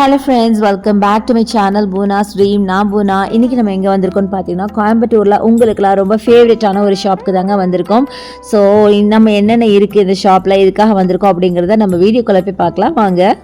Hello friends welcome back to my channel Poona ஸ்ரீம் நான் பூனா. இன்றைக்கி நம்ம எங்கே வந்திருக்கோம்னு பார்த்தீங்கன்னா கோயம்புத்தூரில் உங்களுக்குலாம் ரொம்ப ஃபேவரட்டான ஒரு ஷாப்புக்கு தாங்க வந்திருக்கோம். ஸோ நம்ம என்னென்ன இருக்குது இந்த ஷாப்பில் இதுக்காக வந்திருக்கோம் அப்படிங்கிறத நம்ம வீடியோக்குள்ளே போய் பார்க்கலாம். வாங்க.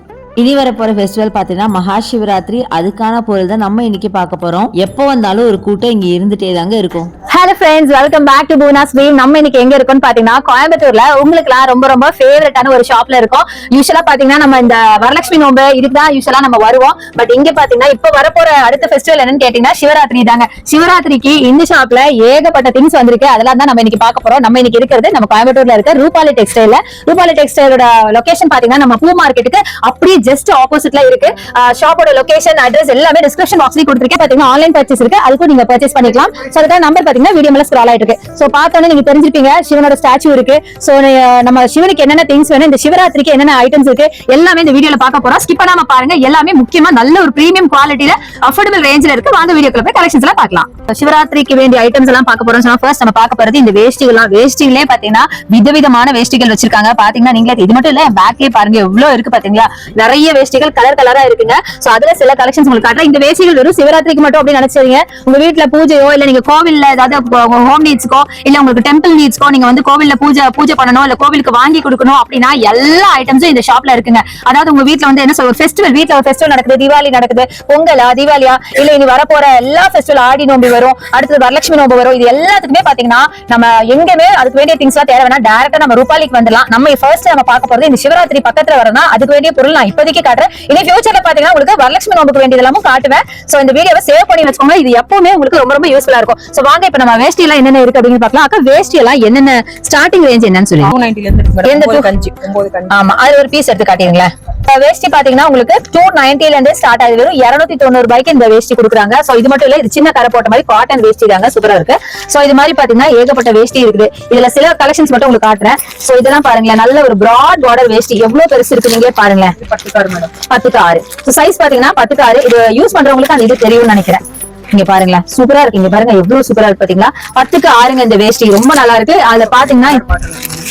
இனி வரப்போகிற ஃபெஸ்டிவல் பார்த்தீங்கன்னா மகாசிவராத்திரி. அதுக்கான பொருள் தான் நம்ம இன்னைக்கு பார்க்க போகிறோம் எப்போ வந்தாலும் ஒரு கூட்டம் இங்கே இருந்துகிட்டே தாங்க இருக்கும். Hello friends welcome back to Poona's Vim நம்ம இன்னைக்கு எங்க இருக்கோம்னு பாத்தீங்கன்னா கோயம்புத்தூர்ல உங்களுக்கு ரொம்ப ரொம்ப ஃபேவரட்டான ஒரு ஷாப்ல இருக்கும். யூஸ்வலா பாத்தீங்கன்னா நம்ம இந்த வரலட்சுமி நோம்பு இதுக்கு யூஸ்வலா நம்ம வருவோம். பட் இங்க பாத்தீங்கன்னா இப்ப வரப்போற அடுத்த ஃபெஸ்டிவல் என்னன்னு கேட்டீங்கன்னா சிவராத்திரி தாங்க. சிவராத்திரிக்கு இந்த ஷாப்ல ஏகப்பட்ட திங்ஸ் வந்திருக்கு. அதெல்லாம் தான் நம்ம இன்னைக்கு பார்க்க போறோம். நம்ம இன்னைக்கு இருக்கிறது நம்ம கோயம்புத்தூர்ல இருக்க ரூபாலி டெக்ஸ்டைல ரூபாலி டெக்ஸ்டைலோட லொகேஷன் பாத்தீங்கன்னா நம்ம பூ மார்க்கெட்டுக்கு அப்படியே ஜஸ்ட் ஆப்போசிட்ல இருக்கு. ஷாப்போட லொகேஷன் அட்ரஸ் எல்லாமே டிஸ்கிரிப்ஷன் பாக்ஸ்லயே கொடுத்துருக்கேன். பாத்தீங்கன்னா ஆன்லைன் பர்ச்சேஸ் இருக்கு. அதுக்கும் நீங்க பர்ச்சேஸ் பண்ணிக்கலாம். சோ அதுக்கான நம்பர் பாத்தீங்கன்னா வீடியோ மேல ஸ்க்ரால் ஆயிட்டு இருக்கு சோ பார்த்தோன்னே நீங்க தெரிஞ்சிருப்பீங்க சிவனோட ஸ்டாச்சு இருக்கு. சோ நம்ம சிவனுக்கு என்னென்ன திங்ஸ் வேணும் இந்த சிவராத்திரிக்கு என்னென்ன ஐட்டம்ஸ் இருக்கு எல்லாமே இந்த வீடியோல பார்க்க போறோம். ஸ்கிப் பண்ணாம பாருங்க எல்லாமே முக்கியமா நல்ல ஒரு பிரீமியம் குவாலிட்டியில அஃபோர்டபிள் ரேஞ்சில இருக்கு. வாங்க வீடியோக்குள்ள போய் கலெக்ஷன்ஸ் எல்லாம் பார்க்கலாம். சிவராத்திரிக்கு வேண்டிய ஐட்டம்ஸ் எல்லாம் பார்க்க போறோம் சொன்னா ஃபர்ஸ்ட் நம்ம பார்க்க போறது இந்த வேஷ்டிகள் வேஷ்டிகளே பாத்தீங்கன்னா விதவிதமான வேஷ்டிகள் வச்சிருக்காங்க. பாத்தீங்கன்னா நீங்களே இது மட்டும் இல்ல பேக்கே பாருங்க எவ்வளவு இருக்கு பாத்தீங்களா நிறைய வேஷ்டிகள் கலர் கலரா இருக்குங்க. சோ அதுல சில கலெக்ஷன்ஸ் உங்களுக்கு காட்டுறேன். இந்த வேஷ்டிகள் வெறும் சிவராத்திரிக்கு மட்டும் அப்படின்னு நினைச்சீங்க உங்க வீட்டுல பூஜையோ இல்ல நீங்க கோவில்ல ஏதாவது ஹோம் நீட்ஸ்க்கோ இல்ல உங்களுக்கு டெம்பிள் நீட்ஸ்க்கோ நீங்க வந்து கோவில்ல பூஜை பூஜை பண்ணணும் இல்ல கோவிலுக்கு வாங்கி கொடுக்கணும் அப்படின்னா எல்லா ஐட்டம்ஸும் இந்த ஷாப்ல இருக்குங்க. அதாவது உங்க வீட்டுல வந்து என்ன சொல்ற ஃபெஸ்டிவல் வீட்டுல ஒரு ஃபெஸ்டிவல் நடக்குது தீபாவளி நடக்குது பொங்கலா தீபாவளியா இல்ல இனி வரப்போற எல்லா ஃபெஸ்டிவல் ஆடி நோம்பு வரும் அடுத்தது வரலட்சுமி நோம்பு வரும் இது எல்லாத்துக்குமே பாத்தீங்கன்னா நம்ம எங்கேயுமே அதுக்கு வேண்டிய திங்ஸ் எல்லாம் தேவை வேணா டேரக்டா நம்ம ரூபாலிக்கு வந்துடலாம். நம்ம ஃபர்ஸ்ட் நம்ம பார்க்க போறது இந்த சிவராத்திரி பக்கத்துல வரனா அதுக்கு வேண்டிய பொருள் நான் இப்போதைக்கு காட்டுறேன். இனி ஃபியூச்சர்ல பாத்தீங்கன்னா உங்களுக்கு வரலட்சுமி நோம்புக்கு வேண்டியது எல்லாமும் காட்டுவேன். சோ இந்த வீடியோவை சேவ் பண்ணி வச்சுக்கோங்க. இது எப்பவுமே உங்களுக்கு ரொம்ப ரொம்ப யூஸ்ஃபுல்லா இருக்கும். சோ வாங்க இப்ப நம்ம வேஷ்டி எல்லாம் என்னென்ன இருக்கு அப்படின்னு பார்க்கலாம். அக்கா வேஷ்டி எல்லாம் என்னென்ன ஸ்டார்டிங் ரேஞ்ச் என்னன்னு சொல்லி ஆமா அது ஒரு பீஸ் எடுத்து காட்டிங்களேன் வேஷ்டி பாத்தீங்கன்னா உங்களுக்கு டூ நைன்டில இருந்து ஸ்டார்ட் ஆகுது. வெறும் இருநூத்தி தொண்ணூறு ரூபாய்க்கு இந்த வேஷ்டி கொடுக்குறாங்க. சோ இது மட்டும் இல்ல இது சின்ன கரை போட்ட மாதிரி காட்டன் வேஷ்டி தாங்க சூப்பரா இருக்கு. சோ இது மாதிரி பாத்தீங்கன்னா ஏகப்பட்ட வேஷ்டி இருக்குது. இதுல சில கலெக்ஷன்ஸ் மட்டும் உங்களுக்கு காட்டுறேன். சோ இதெல்லாம் பாருங்களேன். நல்ல ஒரு பிராட் பார்டர் வேஷ்டி எவ்வளவு பெருசு இருக்கு நீங்களே பாருங்களேன். இது பத்து கார் மேடம் பத்துக்கு ஆறு. சைஸ் பாத்தீங்கன்னா பத்துக்கு ஆறு. இது யூஸ் பண்றவங்களுக்கு அந்த இது தெரியும்னு நினைக்கிறேன். இங்க பாருங்களேன். சூப்பரா இருக்கு. இங்க பாருங்க எவ்வளவு சூப்பரா இருக்கு பாத்தீங்களா? பத்துக்கு ஆறுங்க இந்த வேஷ்டி. ரொம்ப நல்லா இருக்கு. அதுல பாத்தீங்கன்னா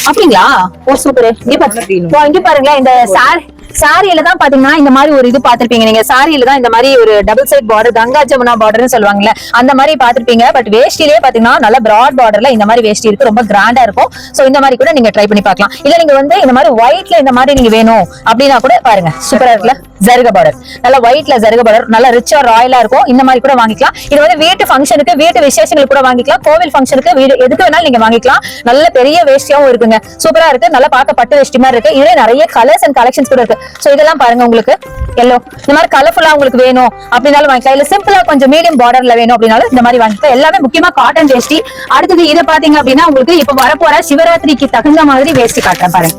அப்படிங்களா? Oh super. இங்க பாருங்க இங்க பாருங்களேன் இந்த சாரி சாரியில தான் பாத்தீங்கன்னா இந்த மாதிரி ஒரு இது பாத்திருப்பீங்க நீங்க சாரியில தான் இந்த மாதிரி ஒரு double side border Ganga Jamuna பார்டர்னு சொல்லுவாங்கல்ல அந்த மாதிரி பாத்திருப்பீங்க பட் வேஷ்டிலே பாத்தீங்கன்னா நல்ல பிராட் பார்டர்ல இந்த மாதிரி வேஷ்டி இருக்கு ரொம்ப கிராண்டா இருக்கும். சோ இந்த மாதிரி கூட நீங்க ட்ரை பண்ணி பார்க்கலாம். இல்ல நீங்க வந்து இந்த மாதிரி ஒயிட்ல இந்த மாதிரி நீங்க வேணும் அப்படின்னா கூட பாருங்க சூப்பரா இருக்குல்ல? ஜருக பார்டர் நல்ல ஒயிட்ல ஜருக பார்டர் நல்ல ரிச்சா ராயலா இருக்கும். இந்த மாதிரி கூட வாங்கிக்கலாம். இது வந்து வீட்டு ஃபங்க்ஷனுக்கு வீட்டு விசேஷங்களுக்கு கூட வாங்கிக்கலாம். கோவில் ஃபங்க்ஷனுக்கு வீடு எதுக்கு வேணாலும் நீங்க வாங்கிக்கலாம். நல்ல பெரிய வேஷ்டியாவும் இருக்குங்க. சூப்பரா இருக்கு. நல்லா பார்க்க பட்டு வேஷ்டி மாதிரி இருக்கு. இதுல நிறைய கலர்ஸ் அண்ட் கலெக்ஷன்ஸ் கூட இருக்கு. சோ இதெல்லாம் பாருங்க உங்களுக்கு. எல்லோ இந்த மாதிரி கலர்ஃபுல்லா உங்களுக்கு வேணும் அப்படின்னாலும் வாங்கிக்கலாம். இல்ல சிம்பிளா கொஞ்சம் மீடியம் பார்டர்ல வேணும் அப்படின்னாலும் இந்த மாதிரி வாங்கிக்கலாம். எல்லாமே முக்கியமா காட்டன் வேஷ்டி அடுத்தது இதை பாத்தீங்க அப்படின்னா உங்களுக்கு இப்ப வரப்போற சிவராத்திரிக்கு தகுந்த மாதிரி வேஷ்டி காட்டுறேன் பாருங்க.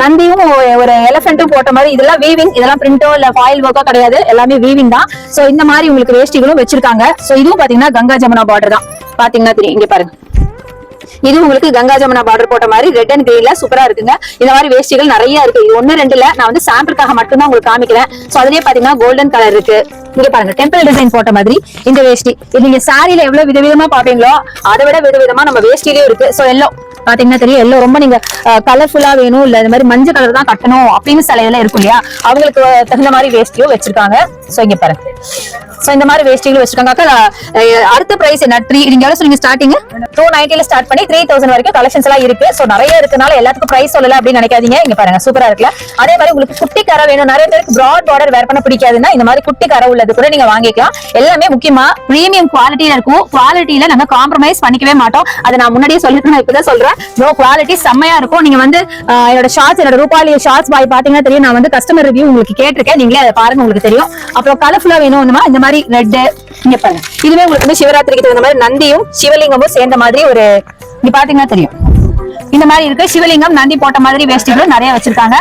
நந்தியும் ஒரு எலஃபென்ட்டும் போட்ட மாதிரி இதெல்லாம் வீவிங் இதெல்லாம் பிரிண்டோ இல்ல ஃபாயில் ஒர்க்கோ கிடையாது. எல்லாமே வீவிங் தான். சோ இந்த மாதிரி உங்களுக்கு வேஷ்டிகளும் வச்சிருக்காங்க. சோ இதுவும் பாத்தீங்கன்னா கங்கா ஜமுனா பார்டர் தான். பாத்தீங்கன்னா தெரியும். இங்க பாருங்க. இது உங்களுக்கு கங்கா ஜமுனா பார்டர் போட்ட மாதிரி ரெட் அண்ட் கிரீன்ல சூப்பரா இருக்குங்க. இந்த மாதிரி வேஷ்டிகள் நிறைய இருக்கு. இது ஒன்னு ரெண்டுல நான் வந்து சாம்பிளுக்காக மட்டும்தான் உங்களுக்கு காமிக்கிறேன். சோ அதுலயே பாத்தீங்கன்னா கோல்டன் கலர் இருக்கு. இங்க பாருங்க டெம்பிள் டிசைன் போட்ட மாதிரி இந்த வேஷ்டி இது நீங்க சாரியில எவ்வளவு விதவிதமா பாப்பீங்களோ அதை விட விதவிதமா நம்ம வேஷ்டிலயும் இருக்கு. சோ எல்லோ பாத்தீங்கன்னா தெரியும் எல்லோ ரொம்ப நீங்க கலர்ஃபுல்லா வேணும் இல்ல இந்த மாதிரி மஞ்சள் கலர் தான் கட்டணும் அப்படின்னு சில இதெல்லாம் இருக்கும் இல்லையா? அவங்களுக்கு தகுந்த மாதிரி வேஷ்டியும் வச்சிருக்காங்க. சோ இங்க பாருங்க. சோ இந்த மாதிரி வேஷ்டிகளும் வச்சிருக்காங்க. அக்கா அடுத்த பிரைஸ் என்ன? த்ரீ நீங்க எவ்வளவு சொன்னீங்க ஸ்டார்டிங் டூ நைன்டில ஸ்டார்ட் பண்ணி த்ரீ தௌசண்ட் வரைக்கும் கலெக்ஷன்ஸ் எல்லாம் இருக்கு. சோ நிறைய இருக்கனால எல்லாத்துக்கும் பிரைஸ் சொல்லல அப்படின்னு நினைக்காதீங்க. இங்க பாருங்க சூப்பரா இருக்குல்ல? அதே மாதிரி உங்களுக்கு குட்டி கரை வேணும். நிறைய பேருக்கு பிராட் பார்டர் வேர் பண்ண பிடிக்காதுன்னா இந்த மாதிரி குட்டி கரை உள்ளது கூட நீங்க வாங்கிக்கலாம். எல்லாமே முக்கியமா பிரீமியம் குவாலிட்டியில இருக்கும். குவாலிட்டியில நாங்க காம்ப்ரமைஸ் பண்ணிக்கவே மாட்டோம். அதை நான் முன்னாடியே சொல்லிட்டு நான் இப்பதான் சொல்றேன். நோ குவாலிட்டி செம்மையா இருக்கும். நீங்க வந்து என்னோட ஷார்ட்ஸ் என்னோட ரூபாலி ஷார்ட்ஸ் பாய் பாத்தீங்கன்னா தெரியும். நான் வந்து கஸ்டமர் ரிவ்யூ உங்களுக்கு கேட்டிருக்கேன். நீங்களே அதை பாருங்க உங்களுக்கு தெரியும். அப்புறம் கலர்ஃபுல்லா வேணும். இந்த மாதிரி மாதிரி ரெட் இங்க பாருங்க. இதுவே உங்களுக்கு வந்து சிவராத்திரிக்கு தகுந்த மாதிரி நந்தியும் சிவலிங்கமும் சேர்ந்த மாதிரி ஒரு இங்க பாத்தீங்கன்னா தெரியும். இந்த மாதிரி இருக்கு. சிவலிங்கம் நந்தி போட்ட மாதிரி வேஷ்டிகளும் நிறைய வச்சிருக்காங்க.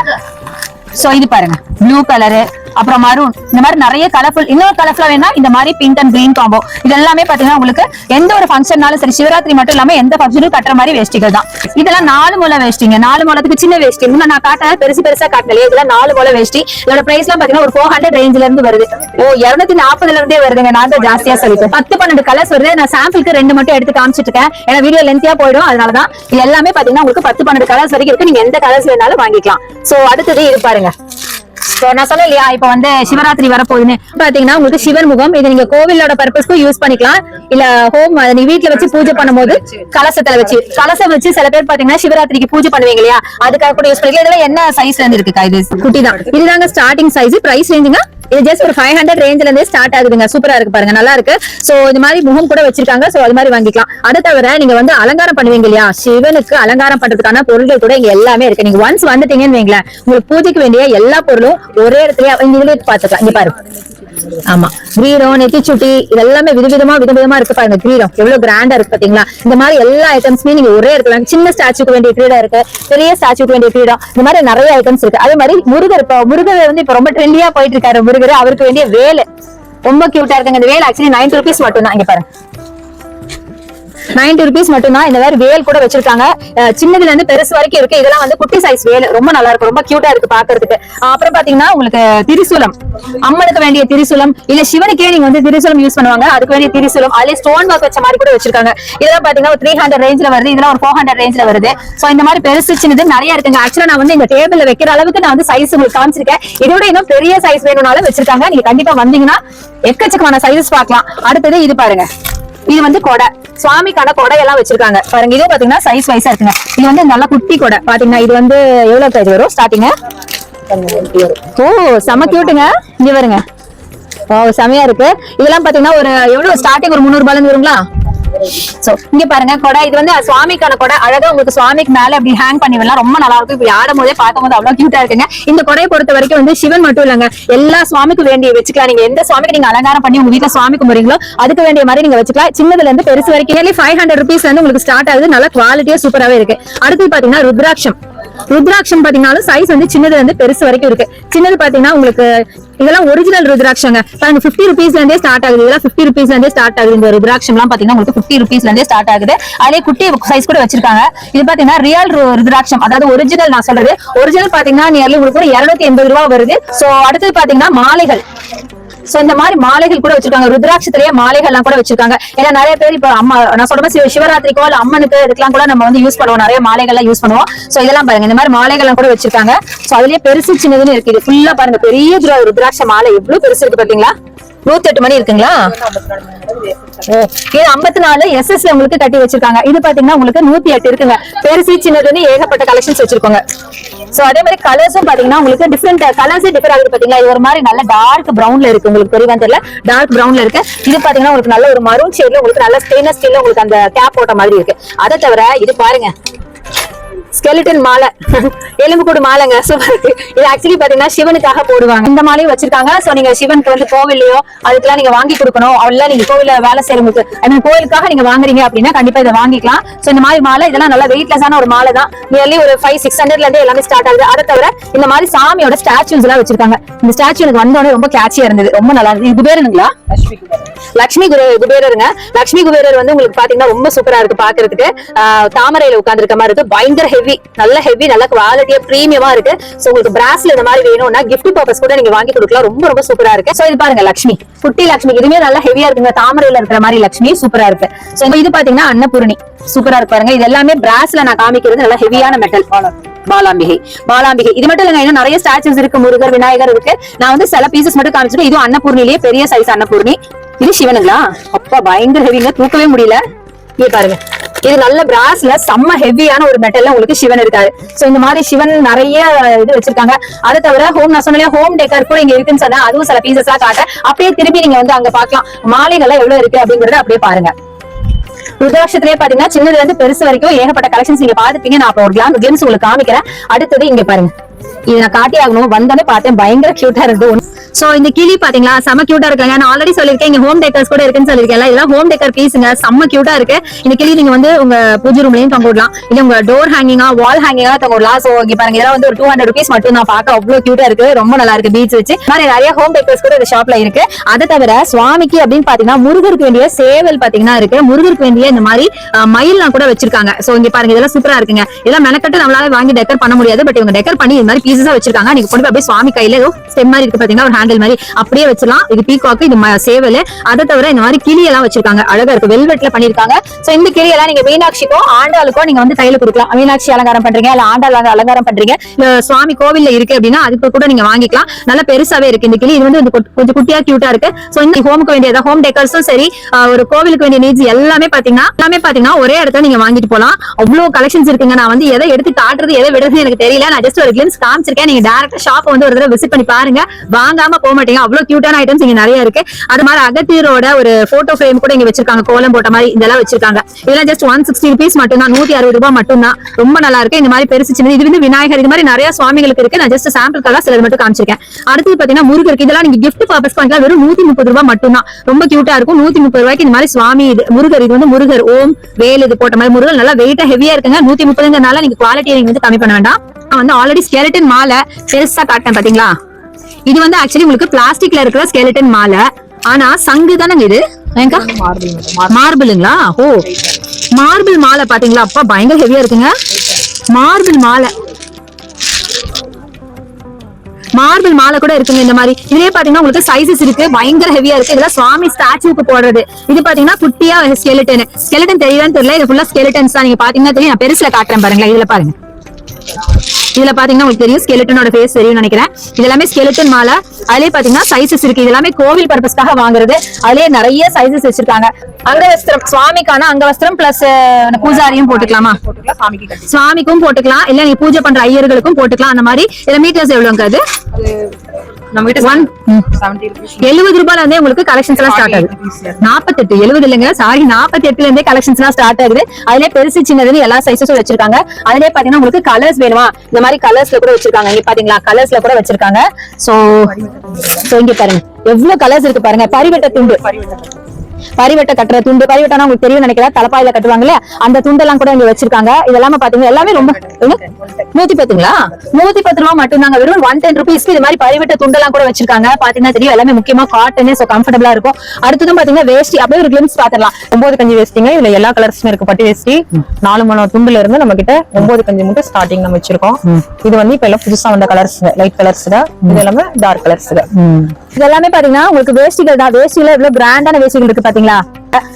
சோ இது பாருங்க. ப்ளூ கலரு அப்புறம் மரூன். இந்த மாதிரி நிறைய கலர்ஃபுல் இன்னொரு கலர்ஃபுல்லா வேணா இந்த மாதிரி பிங்க் அண்ட் கிரீன் காம்போ இது எல்லாமே பாத்தீங்கன்னா உங்களுக்கு எந்த ஒரு ஃபங்க்ஷன்னாலும் சரி சிவராத்திரி மட்டும் இல்லாம எந்த ஃபங்க்ஷனும் கட்டுற மாதிரி வேஷ்டிகள் தான். இதெல்லாம் நாலு மூலம் வேஷ்டிங்க நாலு மூலத்துக்கு சின்ன வேஷ்டி இன்னும் நான் காட்ட பெருசு பெருசா காட்டலையே இதெல்லாம் நாலு முளை வேஷ்டி இதோட பிரைஸ் எல்லாம் பாத்தீங்கன்னா ஒரு ஃபோர் ஹண்ட்ரட் ரேஞ்சில இருந்து வருது. ஓ இருநூத்தி நாற்பதுல இருந்தே வருதுங்க. நான் தான் ஜாஸ்தியா சொல்லிட்டேன் பத்து பன்னெண்டு கலர்ஸ் வருது. நான் சாம்பிளுக்கு ரெண்டு மட்டும் எடுத்து காமிச்சிட்டு இருக்கேன். ஏன்னா வீடியோ லென்த்தியா போயிடும். அதனாலதான் இது எல்லாமே பாத்தீங்கன்னா உங்களுக்கு பத்து பன்னெண்டு கலர்ஸ் வரைக்கும் இருக்கு. நீங்க எந்த கலர்ஸ் வேணாலும் வாங்கிக்கலாம். சோ அடுத்தது இது பாருங்க. நான் சொல்ல இல்லையா இப்ப வந்து சிவராத்திரி வரப்போகுதுன்னு. பாத்தீங்கன்னா உங்களுக்கு சிவன் முகம் இது நீங்க கோவிலோட பர்பஸ்க்கும் யூஸ் பண்ணிக்கலாம். இல்ல ஹோம் நீ வீட்டுல வச்சு பூஜை பண்ணும்போது கலசத்துல வச்சு. கலசம் வச்சு சில பேர் பாத்தீங்கன்னா சிவராத்திரிக்கு பூஜை பண்ணுவீங்க இல்லையா? அதுக்காக கூட யூஸ் பண்ணிக்கலாம். இதெல்லாம் என்ன சைஸ்ல இருந்து இருக்குக்கா இது குட்டி தான். இதுதாங்க ஸ்டார்டிங் சைஸ் பிரைஸ் ரேஞ்சுங்க இது ஜஸ்ட் ஒரு ஃபைவ் ஹண்ட்ரட் ரேஞ்ச்ல இருந்தே ஸ்டார்ட் ஆகுதுங்க. சூப்பரா இருக்கு பாருங்க நல்லா இருக்கு. சோ இந்த மாதிரி முகம் கூட வச்சிருக்காங்க. சோ அது மாதிரி வாங்கிக்கலாம். அதை தவிர நீங்க வந்து அலங்காரம் பண்ணுவீங்க இல்லையா? சிவனுக்கு அலங்காரம் பண்றதுக்கான பொருட்கள் கூட இங்க எல்லாமே இருக்கு. நீங்க ஒன்ஸ் வந்துட்டீங்கன்னு வைங்களேன் உங்களுக்கு பூஜைக்கு வேண்டிய எல்லா பொருளும் ஒரே இடத்துல இந்த இதுல பாத்துக்கலாம் இங்க பாரு. ஆமா. கிரீடம் நெத்திச்சுட்டி இது எல்லாமே விதவிதமா விதவிதமா இருக்கு பாருங்க. கிரீடம் எவ்வளவு கிராண்டா இருக்கு பாத்தீங்களா இந்த மாதிரி எல்லா ஐட்டம்ஸுமே நீங்க ஒரே இடத்துல சின்ன ஸ்டாச்சுக்கு வேண்டிய கிரீடம் இருக்கு. பெரிய ஸ்டாச்சுக்கு வேண்டிய கிரீடம் இந்த மாதிரி நிறைய ஐட்டம்ஸ் இருக்கு. அதே மாதிரி முருகர் இப்போ முருகர் வந்து இப்ப ரொம்ப ட்ரெண்டியா போயிட்டு இருக்காரு முருகர். அவருக்கு வேண்டிய வேலை. ரொம்ப கியூட்டா இருக்குங்க. இந்த வேலை ஆக்சுவலி நைன்டி ருபீஸ் மட்டும் தான் இங்க பாருங்க. நைன்டி ருபீஸ் மட்டும்தான் இந்த மாதிரி வேல் கூட வச்சிருக்காங்க. சின்னதுல இருந்து பெருசு வரைக்கும் இருக்கு. இதெல்லாம் வந்து குட்டி சைஸ் வேல். ரொம்ப நல்லா இருக்கு ரொம்ப கியூட்டா இருக்கு பாக்குறதுக்கு. அப்புறம் பாத்தீங்கன்னா உங்களுக்கு திரிசூலம். அம்மனுக்கு வேண்டிய திரிசூலம். இல்ல சிவனுக்கே நீங்க வந்து திரிசூலம் யூஸ் பண்ணுவாங்க. அதுக்கு வேண்டிய திரிசூலம். அதுல ஸ்டோன் ஒர்க் வச்ச மாதிரி கூட வச்சிருக்காங்க. இதெல்லாம் பாத்தீங்கன்னா த்ரீ ஹண்ட்ரட் ரேஞ்ச்ல வருது. இதெல்லாம் ஒரு ஃபோர் ஹண்ட்ரட் ரேஞ்ச்ல வருது. சோ இந்த மாதிரி பெருசு சின்னது நிறைய இருக்குங்க. ஆக்சுவலா நான் வந்து இந்த டேபிள்ல வைக்கிற அளவுக்கு நான் வந்து சைஸ் உங்களுக்கு காமிச்சிருக்கேன். இதோட இன்னும் பெரிய சைஸ் வேணும்னாலும் வச்சிருக்காங்க. நீங்க கண்டிப்பா வந்தீங்கன்னா எக்கச்சக்கமான சைஸஸ் பார்க்கலாம். அடுத்தது இது பாருங்க. இது வந்து கொடை. சுவாமிக்கான கொடை எல்லாம் வச்சிருக்காங்க. பாருங்க இதே பாத்தீங்கன்னா சைஸ் வைஸா இருக்குங்க. இது வந்து நல்ல குட்டி கொடை. பாத்தீங்கன்னா இது வந்து எவ்வளவு பிரைஸ் வரும்? ஸ்டார்டிங்க ஓ செம கியூட்டுங்க இங்க வருங்க ஓ செமையா இருக்கு. இதெல்லாம் பாத்தீங்கன்னா ஒரு எவ்வளவு? ஸ்டார்டிங் ஒரு முந்நூறு ரூபாய்ல இருந்து வருங்களா? சோ இங்க பாருங்க கொடை. இது வந்து சுவாமிக்கான கொடை. அழகா உங்களுக்கு சுவாமிக்கு மேல அப்படி ஹேங் பண்ணி விடலாம். ரொம்ப நல்லா இருக்கும். இப்படி ஆடும் போதே பார்க்கும் போது அவ்வளவு கியூட்டா இருக்குங்க. இந்த கொடையை பொறுத்த வரைக்கும் வந்து சிவன் மட்டும் இல்லங்க. எல்லா சுவாமிக்கும் வேண்டிய வச்சுக்கலாம். நீங்க எந்த சுவாமிக்கு நீங்க அலங்காரம் பண்ணி உங்க வீட்டுல சுவாமி கும்பிடுறீங்களோ அதுக்கு வேண்டிய மாதிரி நீங்க வச்சுக்கலாம். சின்னதுல இருந்து பெருசு வரைக்கும் ஃபைவ் ஹண்ட்ரட் ருபீஸ் வந்து உங்களுக்கு ஸ்டார்ட் ஆகுது. நல்ல குவாலிட்டியா சூப்பராவே இருக்கு. அடுத்து பாத்தீங்கன்னா ருத்ராட்சம். ருத்ராட்சம் பாத்தீங்கன்னா சைஸ் வந்து சின்னதுல இருந்து பெருசு வரைக்கும் இருக்கு. சின்னது பாத்தீங்கன்னா உங்களுக்கு இதெல்லாம் ஒரிஜினல் ருத்ராட்சங்க. பாருங்க பிப்டி ருபீஸ்ல இருந்தே ஸ்டார்ட் ஆகுது. இதெல்லாம் பிப்டி ருபீஸ்ல இருந்தே ஸ்டார்ட் ஆகுது. இந்த ருத்ராட்சம் எல்லாம் பாத்தீங்கன்னா உங்களுக்கு பிப்டி ருபீஸ்ல இருந்தே ஸ்டார்ட் ஆகுது. அதே குட்டி சைஸ் கூட வச்சிருக்காங்க. இது பாத்தீங்கன்னா ரியல் ருத்ராட்சம். அதாவது ஒரிஜினல் நான் சொல்றது. ஒரிஜினல் பாத்தீங்கன்னா நியர்லி உங்களுக்கு ஒரு இருநூத்தி எண்பது ரூபா வருது. சோ அடுத்தது பாத்தீங்கன்னா மாலைகள். சோ இந்த மாதிரி மாலைகள் கூட வச்சிருக்காங்க. ருத்ராட்சத்திலேயே மாலைகள் எல்லாம் கூட வச்சிருக்காங்க. ஏன்னா நிறைய பேர் இப்ப அம்மா நான் சொல்ற மாதிரி சிவராத்திரிக்கோ இல்ல அம்மனுக்கு இதுக்கெல்லாம் கூட நம்ம வந்து யூஸ் பண்ணுவோம். நிறைய மாலைகள் எல்லாம் யூஸ் பண்ணுவோம். சோ இதெல்லாம் பாருங்க. இந்த மாதிரி மாலைகள் எல்லாம் கூட வச்சிருக்காங்க. சோ அதுலயே பெருசு சின்னதுன்னு இருக்கு இது ஃபுல்லா பாருங்க. பெரிய ருத்ராட்ச மாலை. எவ்வளவு பெருசு இருக்கு பாத்தீங்களா? நூத்தி எட்டு மணி இருக்குங்களா? ஓ, இது ஐம்பத்தி நாலு எஸ்எஸ் உங்களுக்கு கட்டி வச்சிருக்காங்க. இது பாத்தீங்கன்னா உங்களுக்கு நூத்தி எட்டு இருக்குங்க. பெருசி சின்னதுன்னு ஏகப்பட்ட கலெக்ஷன்ஸ் வச்சிருக்கோங்க. சோ அதே மாதிரி கலர்ஸும் பாத்தீங்கன்னா உங்களுக்கு டிஃப்ரெண்ட் கலர்ஸ் டிஃபர் ஆகுது பாத்தீங்களா? இது ஒரு மாதிரி நல்ல டார்க் பிரவுன்ல இருக்கு. உங்களுக்கு தெரியுமா தெரியல. டார்க் பிரவுன்ல இருக்கு. இது பாத்தீங்கன்னா உங்களுக்கு நல்ல ஒரு மரூன் ஷேட்ல உங்களுக்கு நல்ல ஸ்டெயின்லெஸ் ஸ்டீல்ல உங்களுக்கு அந்த கேப் போட்ட மாதிரி இருக்கு. அதை தவிர இது பாருங்க. ஸ்கெலிட்டன் மாலை. எலும்புக்கூடு மாலைங்க. சூப்பர் இது ஆக்சுவலி பாத்தீங்கன்னா சிவனுக்காக போடுவாங்க. இந்த மாலையும் வச்சிருக்காங்க. சோ நீங்க சிவனுக்கு வந்து கோவில்லையோ அதுக்கெல்லாம் நீங்க வாங்கி கொடுக்கணும். அவள்ல நீங்க கோவில வேலை செய்யறவங்களுக்கு ஐ மீன் கோவிலுக்காக நீங்க வாங்குறீங்க அப்படின்னா கண்டிப்பா இதை வாங்கிக்கலாம். சோ இந்த மாதிரி மாலை இதெல்லாம் நல்லா வெயிட்லெஸ்ஸான ஒரு மாலை தான். நியர்லி ஒரு ஃபைவ் சிக்ஸ் ஹண்ட்ரட்ல இருந்து எல்லாமே ஸ்டார்ட் ஆகுது. அதை தவிர இந்த மாதிரி சாமியோட ஸ்டாச்சுஸ் எல்லாம் வச்சிருக்காங்க. இந்த ஸ்டாச்சு எனக்கு வந்தோடனே ரொம்ப கேட்சியா இருந்தது. ரொம்ப நல்லா இருந்தது. இது பேருங்களா லட்சுமி குரு குபேரருங்க. லட்சுமி குபேரர் வந்து உங்களுக்கு பாத்தீங்கன்னா ரொம்ப சூப்பரா இருக்கு பாக்குறதுக்கு. தாமரையில உட்கார்ந்து மாதிரி இருக்கு. பயங்கர ஹெவி நல்ல ஹெவி நல்ல குவாலிட்டியா பிரீமியமா இருக்கு. சோ உங்களுக்கு பிராஸ்ல இந்த மாதிரி வேணும்னா கிஃப்ட் பர்பஸ் கூட நீங்க வாங்கி கொடுக்கலாம். ரொம்ப ரொம்ப சூப்பரா இருக்கு. சோ இது பாருங்க லட்சுமி குட்டி லட்சுமி இதுவே நல்லா ஹெவியா இருக்குங்க. தாமரையில இருக்கிற மாதிரி லட்சுமி சூப்பரா இருக்கு. சோ இது பாத்தீங்கன்னா அன்னபூரணி. சூப்பரா இருக்கு பாருங்க. இது எல்லாமே பிராஸ்ல நான் காமிக்கிறது நல்லா ஹெவியான மெட்டல் பாலாம்பிகை. பாலாம்பிகை. இது மட்டும் இல்லைங்க இன்னும் நிறைய ஸ்டாச்சுஸ் இருக்கு. முருகர் விநாயகர் இருக்கு. நான் வந்து சில பீசஸ் மட்டும் காமிச்சிருக்கேன் இதுவும் அன்னபூர்ணிலேயே பெரிய சைஸ் அன்னபூர்ணி. இது சிவனுங்களா? அப்பா பயங்கர ஹெவிங்க தூக்கவே முடியல. இங்க பாருங்க. இது நல்ல பிராஸ்ல செம்ம ஹெவியான ஒரு மெட்டல்ல உங்களுக்கு சிவன் இருக்காரு. சோ இந்த மாதிரி சிவன் நிறைய இது வச்சிருக்காங்க. அதை தவிர ஹோம் நான் ஹோம் டெக்கர் கூட இங்க இருக்குன்னு சொன்னா அதுவும் சில பீசஸ் எல்லாம் காட்ட அப்படியே திரும்பி நீங்க வந்து அங்க பாக்கலாம் மாலைகள்லாம் எவ்வளவு இருக்கு அப்படிங்கறத அப்படியே பாருங்க. ருத்ராட்சத்திலே பாத்தீங்கன்னா சின்னதுல இருந்து பெருசு வரைக்கும் ஏகப்பட்ட கலெக்ஷன்ஸ் நீங்க பாத்துப்பீங்க நான் அப்ப ஒரு கிளாம் கேம்ஸ் உங்களுக்கு காமிக்கிறேன். அடுத்தது இங்க பாருங்க. இது நான் காட்டி ஆகணும். வந்தோடனே பார்த்தேன் பயங்கர கியூட்டா இருக்கு. சோ இந்த கிளி பாத்தீங்களா? செம்ம கியூட்டா இருக்காங்க நான் ஆல்ரெடி சொல்லிருக்கேன் இங்க ஹோம் டெக்கர்ஸ் கூட இருக்குன்னு சொல்லிருக்கேன் இதெல்லாம் ஹோம் டெக்கர் பீஸுங்க செம்ம கியூட்டா இருக்கு. இந்த கிளி நீங்க வந்து உங்க பூஜை ரூம்லயும் தொங்க விடலாம் இல்ல உங்க டோர் ஹேங்கிங்கா வால் ஹேங்கிங்கா தொங்க விடலாம் சோ இங்க பாருங்க. இதெல்லாம் வந்து ஒரு டூ ஹண்ட்ரட் ருபீஸ் மட்டும் நான் பாக்க அவ்வளவு கியூட்டா இருக்கு. ரொம்ப நல்லா இருக்கு. பீச் வச்சு. மாதிரி நிறைய ஹோம் டெக்கர்ஸ் கூட இந்த ஷாப்ல இருக்கு. அதை தவிர சுவாமிக்கு அப்படின்னு பாத்தீங்கன்னா முருகருக்கு வேண்டிய சேவல் பாத்தீங்கன்னா இருக்கு. முருகருக்கு வேண்டிய இந்த மாதிரி மயில்லாம் கூட வச்சிருக்காங்க. சோ இங்க பாருங்க. இதெல்லாம் சூப்பரா இருக்குங்க. இதெல்லாம் மெனக்கட்டு நம்மளால வாங்கி டெக்கர் பண்ண முடியாது. பட் இவங்க டெக்கர் பண்ணி இந்த மாதிரி பீஸ் பீசஸா வச்சிருக்காங்க. நீங்க கொண்டு போய் அப்படியே சுவாமி கையில ஸ்டெம் மாதிரி இருக்கு பாத்தீங்கன்னா ஒரு ஹேண்டில் மாதிரி அப்படியே வச்சிடலாம். இது பீகாக்கு இது சேவல். அதை தவிர இந்த மாதிரி கிளி எல்லாம் வச்சிருக்காங்க. அழகா இருக்கு. வெல்வெட்ல பண்ணிருக்காங்க சோ இந்த கிளி எல்லாம் நீங்க மீனாட்சிக்கோ ஆண்டாளுக்கோ நீங்க வந்து கையில கொடுக்கலாம். மீனாட்சி அலங்காரம் பண்றீங்க இல்ல ஆண்டாள் அலங்காரம் பண்றீங்க இல்ல சுவாமி கோவில்ல இருக்கு அப்படின்னா அதுக்கு கூட நீங்க வாங்கிக்கலாம். நல்ல பெருசாவே இருக்கு இந்த கிளி. இது வந்து கொஞ்சம் கொஞ்சம் குட்டியா கியூட்டா இருக்கு. சோ இந்த ஹோமுக்கு வேண்டிய ஹோம் டெக்கர்ஸும் சரி ஒரு கோவிலுக்கு வேண்டிய நீட்ஸ் எல்லாமே பாத்தீங்கன்னா எல்லாமே பாத்தீங்கன்னா ஒரே இடத்துல நீங்க வாங்கிட்டு போலாம். அவ்வளவு கலெக்ஷன்ஸ் இருக்குங்க. நான் வந்து எதை எடுத்து காட்டுறது எதை விடுறது எனக்கு தெரியல. நான் ஜஸ்ட் ஒரு கிளிம்ஸ் காமிச்சிருக்கேன். நீங்க டேரக்டா ஷாப் வந்து ஒரு தடவை விசிட் பண்ணி பாருங்க. வாங்காம போக மாட்டீங்க. அவ்வளவு கியூட்டான ஐட்டம்ஸ் இங்க நிறைய இருக்கு. அது மாதிரி அகத்தியரோட ஒரு போட்டோ ஃப்ரேம் கூட இங்க வச்சிருக்காங்க. கோலம் போட்ட மாதிரி இதெல்லாம் வச்சிருக்காங்க. இதெல்லாம் ஜஸ்ட் ஒன் சிக்ஸ்டி ருபீஸ் மட்டும் தான் நூத்தி அறுபது ரூபாய் மட்டும் தான் ரொம்ப நல்லா இருக்கு. இந்த மாதிரி பெருசு சின்னது. இது வந்து விநாயகர் இது மாதிரி நிறைய சுவாமிகளுக்கு இருக்கு. நான் ஜஸ்ட் சாம்பிள்காக சிலது மட்டும் காமிச்சிருக்கேன். அடுத்தது பாத்தீங்கன்னா முருகருக்கு இதெல்லாம் நீங்க கிஃப்ட் பர்பஸ் பண்ணிக்கலாம் வெறும் நூத்தி முப்பது ரூபாய் மட்டும் தான் ரொம்ப கியூட்டா இருக்கும். நூத்தி முப்பது ரூபாய்க்கு இந்த மாதிரி சுவாமி இது முருகர் இது வந்து முருகர் ஓம் வேல் இது போட்ட மாதிரி முருகர் நல்லா வெயிட்டா ஹெவியா இருக்குங்க. நூத்தி முப்பதுங்கிறனால நீங்க குவாலிட்டியை நீங்க வந்து கம்மி பண்ண வேண்டாம். நான் வந்து ஆல்ரெடி ஸ்கெலட்டன் மாலை பெருசா காட்டேன் பாத்தீங்களா? இது வந்து ஆக்சுவலி உங்களுக்கு பிளாஸ்டிக்ல இருக்கிற ஸ்கெலட்டன் மாலை. ஆனா சங்கு தானங்க இது? மார்பிளுங்களா? ஓ மார்பிள் மாலை பாத்தீங்களா? அப்பா பயங்கர ஹெவியா இருக்குங்க. மார்பிள் மாலை. மார்பிள் மாலை கூட இருக்குங்க இந்த மாதிரி. இதுலயே பாத்தீங்கன்னா உங்களுக்கு சைஸஸ் இருக்கு. பயங்கர ஹெவியா இருக்கு. இதெல்லாம் சுவாமி ஸ்டாச்சுக்கு போடுறது. இது பாத்தீங்கன்னா குட்டியா ஸ்கெலட்டன் ஸ்கெலட்டன் தெரியலான்னு தெரியல. இது ஃபுல்லா ஸ்கெலட்டன்ஸ் தான். நீங்க பாத்தீங்கன்னா தெரியும். நான் பெருசுல காட்டுறேன் பாருங்களேன். இதுல பாருங்க. இதுல பாத்தீங்கன்னா உங்களுக்கு தெரியும் ஸ்கெலட்டனோட ஃபேஸ் தெரியும் நினைக்கிறேன். இது எல்லாமே ஸ்கெலட்டன் மாலை. அதுலயே பாத்தீங்கன்னா சைஸஸ் இருக்கு. இது எல்லாமே கோவில் பர்பஸ்க்காக வாங்குறது. அதுலயே நிறைய சைஸஸ் வச்சிருக்காங்க. அங்கவஸ்திரம் சுவாமிக்கான அங்கவஸ்திரம் பிளஸ் பூஜாரியும் போட்டுக்கலாமா? சுவாமிக்கும் போட்டுக்கலாம். இல்ல நீங்க பூஜை பண்ற ஐயர்களுக்கும் போட்டுக்கலாம். அந்த மாதிரி இதுல மீட்டர்ஸ் எவ்வளவுங்க எழுபது ரூபாயில இருந்தே உங்களுக்கு கலெக்ஷன்ஸ் எல்லாம் ஸ்டார்ட் ஆகுது. நாற்பத்தெட்டு எழுபது இல்லைங்க சாரி நாற்பத்தி எட்டுல இருந்தே கலெக்ஷன்ஸ் எல்லாம் ஸ்டார்ட் ஆகுது. அதுலயே பெருசு சின்னதுன்னு எல்லா சைஸஸும் வச்சிருக்காங்க. அதுலயே பாத்தீங்கன்னா உங்களுக்கு கலர்ஸ் வேணுமா? இந்த மாதிரி கலர்ஸ்ல கூட வச்சிருக்காங்க. இங்க பாத்தீங்களா? கலர்ஸ்ல கூட வச்சிருக்காங்க. சோ இங்க பாருங்க. எவ்வளவு கலர்ஸ் இருக்கு பாருங்க. பரிவட்ட துண்டு. பரிவட்ட கட்டுற துண்டு பரிவட்டம்னா உங்களுக்கு தெரியும் நினைக்கிறேன். தலைப்பாயில கட்டுவாங்கல்ல. அந்த துண்டெல்லாம் கூட இங்க வச்சிருக்காங்க. இதெல்லாம் பாத்தீங்கன்னா எல்லாமே ரொம்ப? நூத்தி பத்துங்களா? நூத்தி பத்து ரூபா மட்டும் தாங்க வெறும் ஒன் டென் ருபீஸ்க்கு இது மாதிரி பரிவட்ட துண்டெல்லாம் கூட வச்சிருக்காங்க. பாத்தீங்கன்னா தெரியும். எல்லாமே முக்கியமா காட்டன் சோ கம்ஃபர்டபுளா இருக்கும். அடுத்ததும் பாத்தீங்கன்னா வேஷ்டி. அப்படியே ஒரு கிளிம்ஸ் பாத்திரலாம் ஒன்பது கஞ்சி வேஸ்டிங்க இதுல எல்லா கலர்ஸுமே இருக்கு. பட்டு வேஷ்டி. நாலு மணி துண்டுல இருந்து நம்ம கிட்ட ஒன்பது கஞ்சி மட்டும் ஸ்டார்டிங் நம்ம வச்சிருக்கோம். இது வந்து இப்ப எல்லாம் புதுசா வந்த கலர்ஸ் லைட் கலர்ஸ் இது எல்லாமே டார்க் கலர்ஸ் இது எல்லாமே பாத்தீங்கன்னா உங்களுக்கு வேஷ்டிகள் தான். வேஷ்டில இவ்வளவு கிராண்டான வேஷ்டிகள் இருக்கு பாத்தீங்களா?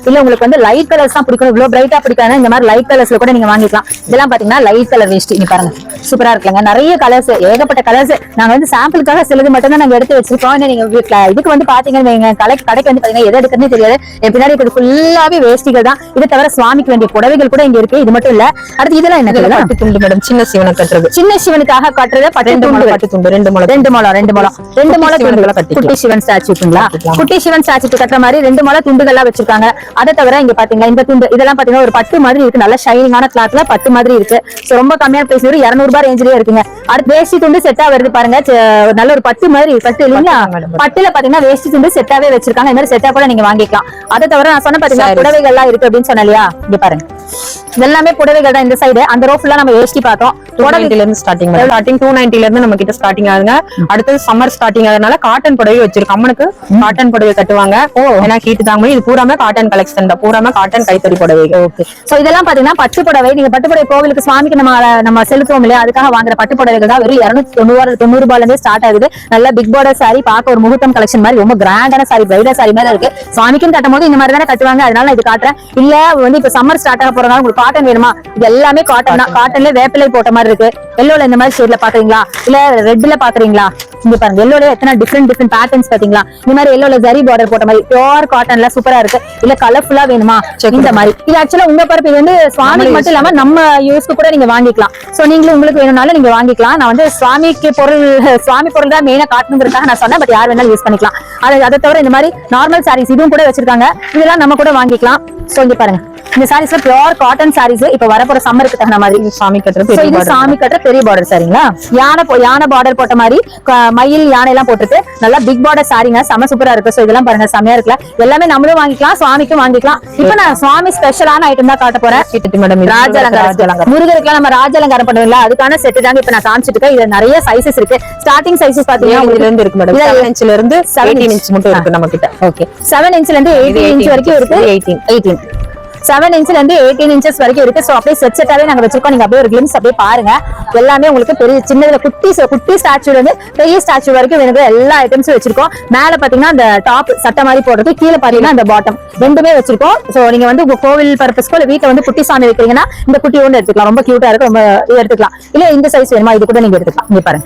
இல்ல உங்களுக்கு வந்து லைட் கலர்ஸ் தான் பிடிக்கும் இவ்வளவு பிரைட்டா பிடிக்காது இந்த மாதிரி லைட் கலர்ஸ்ல கூட நீங்க வாங்கிக்கலாம். இதெல்லாம் பாத்தீங்கன்னா லைட் கலர் வேஷ்டி நீங்க பாருங்க. சூப்பரா இருக்குங்க நிறைய கலர்ஸ் ஏகப்பட்ட கலர்ஸ் நாங்க வந்து சாம்பிளுக்காக சிலது மட்டும் தான் நாங்க எடுத்து வச்சிருக்கோம். நீங்க இதுக்கு வந்து பாத்தீங்கன்னா வைங்க, கடை கடைக்கு வந்து பாத்தீங்கன்னா எது எடுக்கிறதே தெரியாது. என் பின்னாடி இருக்கிறது ஃபுல்லாவே வேஷ்டிகள் தான். இது தவிர சுவாமிக்கு வேண்டிய புடவைகள் கூட இங்க இருக்கு. இது மட்டும் இல்ல. அடுத்து இதெல்லாம் என்ன பட்டு துண்டு மேடம் சின்ன சிவனை கட்டுறது. சின்ன சிவனுக்காக கட்டுறது பட்டு துண்டு பட்டு துண்டு. ரெண்டு முளை ரெண்டு முளம் ரெண்டு முளம் ரெண்டு சிவனுக்குள்ள துண்டுகளை. குட்டி சிவன் கட்டிக்கலாம். குட்டி சிவன் ஸ்டாச்சு கட்டுற மாதிரி ரெண்டு முளம் துண்டுகள்லாம் வச்சிருக்காங்க. அதை தவிர இங்க பாத்தீங்கன்னா இந்த துண்டு இதெல்லாம் பாத்தீங்கன்னா ஒரு பட்டு மாதிரி இருக்கு. நல்ல ஷைனிங்கான கிளாத்ல பட்டு மாதிரி இருக்கு. சோ ரொம்ப கம்மியான பிரைஸ் வரும் இருநூறு ரூபாய் ரேஞ்சிலேயே இருக்குங்க. அடுத்து வேஷ்டி துண்டு செட்டா வருது பாருங்க. நல்ல ஒரு பட்டு மாதிரி பட்டு இல்லைங்களா. பட்டுல பாத்தீங்கன்னா வேஷ்டி துண்டு செட்டாவே வச்சிருக்காங்க. இந்த மாதிரி செட்டா கூட நீங்க வாங்கிக்கலாம். அதை தவிர நான் சொன்ன பாத்தீங்கன்னா Sarees. புடவைகள் எல்லாம் இருக்கு அப்படின்னு சொன்னேன் இல்லையா? இங்க பாருங்க. இதெல்லாமே புடவைகள் தான் இந்த சைடு அந்த ரோ ஃபுல்லா நம்ம வேஷ்டி பார்த்தோம். டூ புடவை நைன்டில இருந்து ஸ்டார்டிங் ஸ்டார்டிங் டூ நைன்டில இருந்து நம்ம கிட்ட ஸ்டார்டிங் ஆகுங்க அடுத்தது சம்மர் ஸ்டார்டிங் ஆகுறதுனால காட்டன் புடவை வச்சிருக்கோம். அம்மனுக்கு காட்டன் புடவை கட்டுவாங்க. ஏன்னா ஹீட் தாங்க. இது பூராமே காட்டன் கலெக்ஷன் தான். பூராமே காட்டன் கைத்தறி புடவைகள் ஓகே சோ இதெல்லாம் பாத்தீங்கன்னா பட்டு புடவை. நீங்க பட்டு புடவை கோவிலுக்கு சுவாமிக்கு நம்ம நம்ம செலுத்துவோம் இல்லையா? அதுக்காக வாங்குற பட்டு புடவைகள் தான் வெறும் இருநூத்தி தொண்ணூறு தொண்ணூறு ரூபாயில இருந்தே ஸ்டார்ட் ஆகுது. நல்ல பிக் பார்டர் சாரி பார்க்க ஒரு முகூர்த்தம் கலெக்ஷன் மாதிரி ரொம்ப கிராண்டான சாரி பிரைடல் சாரி மாதிரி இருக்கு. சுவாமிக்கும் கட்டும் போது இந்த மாதிரி தானே கட்டுவாங்க. அதனால இது காட்டுறேன். இல்ல வந்து இப்ப சம்மர் ஸ்டார்ட் ஆக போறதுனால உங்களுக்கு காட்டன் வேணுமா? இது எல்லாமே காட்டன் தான். காட்டன்ல வேப்பிலை போட்ட மாதிரி இருக்கு. எல்லோல இந்த மாதிரி ஷேட்ல பாக்குறீங்களா? இல்ல ரெட்ல பாக்குறீங்களா? இங்க பாருங்க எல்லோல எத்தனை டிஃப்ரெண்ட் டிஃப்ரெண்ட் பேட்டர்ன்ஸ் பாத்தீங்களா? இந்த மாதிரி எல்லோல ஜரி பார்டர் போட்ட மாதிரி பியோர் காட்டன்ல சூப்பரா இருக்கு. இல்ல கலர்ஃபுல்லா வேணுமா? இந்த மாதிரி. இது ஆக்சுவலா உங்க பருப்பு இது வந்து சுவாமிக்கு மட்டும் இல்லாம நம்ம யூஸ்க்கு கூட நீங்க வாங்கிக்கலாம். சோ நீங்களும் உங்களுக்கு வேணும்னாலும் நீங்க வாங்கிக்கலாம். நான் வந்து சுவாமிக்கு பொருள் சுவாமி பொருள் தான் மெயினா காட்டணுங்கிறதுக்காக நான் சொன்னேன் பட் யார் வேணாலும் யூஸ் பண்ணிக்கலாம். அது அதை தவிர இந்த மாதிரி நார்மல் சாரீஸ் இதுவும் கூட வச்சிருக்காங்க. இதெல்லாம் நம்ம கூட வாங்கிக்கலாம். சோ இங்க பாருங்க. இந்த சாரீஸ்ல பியோர் காட்டன் சாரீஸ் இப்ப வரப்போற சம்மருக்கு தகுந்த மாதிரி சாமி இது border. சாமி கட்டுற பெரிய பார்டர் சாரிங்களா யானை யானை பார்டர் போட்ட மாதிரி மயில் யானை எல்லாம் போட்டுருக்கு. நல்லா பிக் பார்டர் சாரிங்க செம சூப்பரா இருக்கு. சோ இதெல்லாம் பாருங்க. செமையா இருக்குல்ல. எல்லாமே நம்மளும் வாங்கிக்கலாம் சுவாமிக்கும் வாங்கிக்கலாம். இப்ப நான் சுவாமி ஸ்பெஷலான ஐட்டம் தான் காட்ட போறேன். கீட்டு மேடம் ராஜ அலங்காரம். முருகருக்குலாம் நம்ம ராஜ அலங்காரம் பண்ணுவோம்ல அதுக்கான செட் தாங்க இப்ப நான் காமிச்சிட்டு இருக்கேன். இதுல நிறைய சைசஸ் இருக்கு. ஸ்டார்டிங் சைசஸ் பாத்தீங்கன்னா இதுல இருந்து இருக்கு மேடம்? செவன் இன்ச்ல இருந்து எயிட்டீன் inch. இன்ச் மட்டும் இருக்கு நம்ம கிட்ட ஓகே செவன் இன்ச்ல இருந்து எயிட்டீன் இன்ச் 18 வரைக்கும் இருக்கு. 18. எயிட்டீன் செவன் இன்ச்ல இருந்து எயிட்டீன் இன்ச்சஸ் வரைக்கும் இருக்கு. ஸோ அப்படியே செட் செட்டாவே நாங்க வச்சிருக்கோம். நீங்க அப்படியே ஒரு கிளிம்ஸ் அப்படியே பாருங்க. எல்லாமே உங்களுக்கு பெரிய சின்னதுல குட்டி குட்டி ஸ்டாச்சு இருந்து பெரிய ஸ்டாச்சு வரைக்கும் எனக்கு எல்லா ஐட்டம்ஸும் வச்சிருக்கோம். மேல பாத்தீங்கன்னா அந்த டாப் சட்டை மாதிரி போடுறது கீழே பாத்தீங்கன்னா அந்த பாட்டம் ரெண்டுமே வச்சிருக்கோம். சோ நீங்க வந்து உங்க கோவில் பர்பஸ்க்கோ இல்ல வீட்டுல வந்து குட்டி சாமி வைக்கிறீங்கன்னா இந்த குட்டி ஒன்று எடுத்துக்கலாம். ரொம்ப கியூட்டா இருக்கு ரொம்ப எடுத்துக்கலாம். இல்ல இந்த சைஸ் வேணுமா? இது கூட நீங்க எடுத்துக்கலாம். இங்க பாருங்க.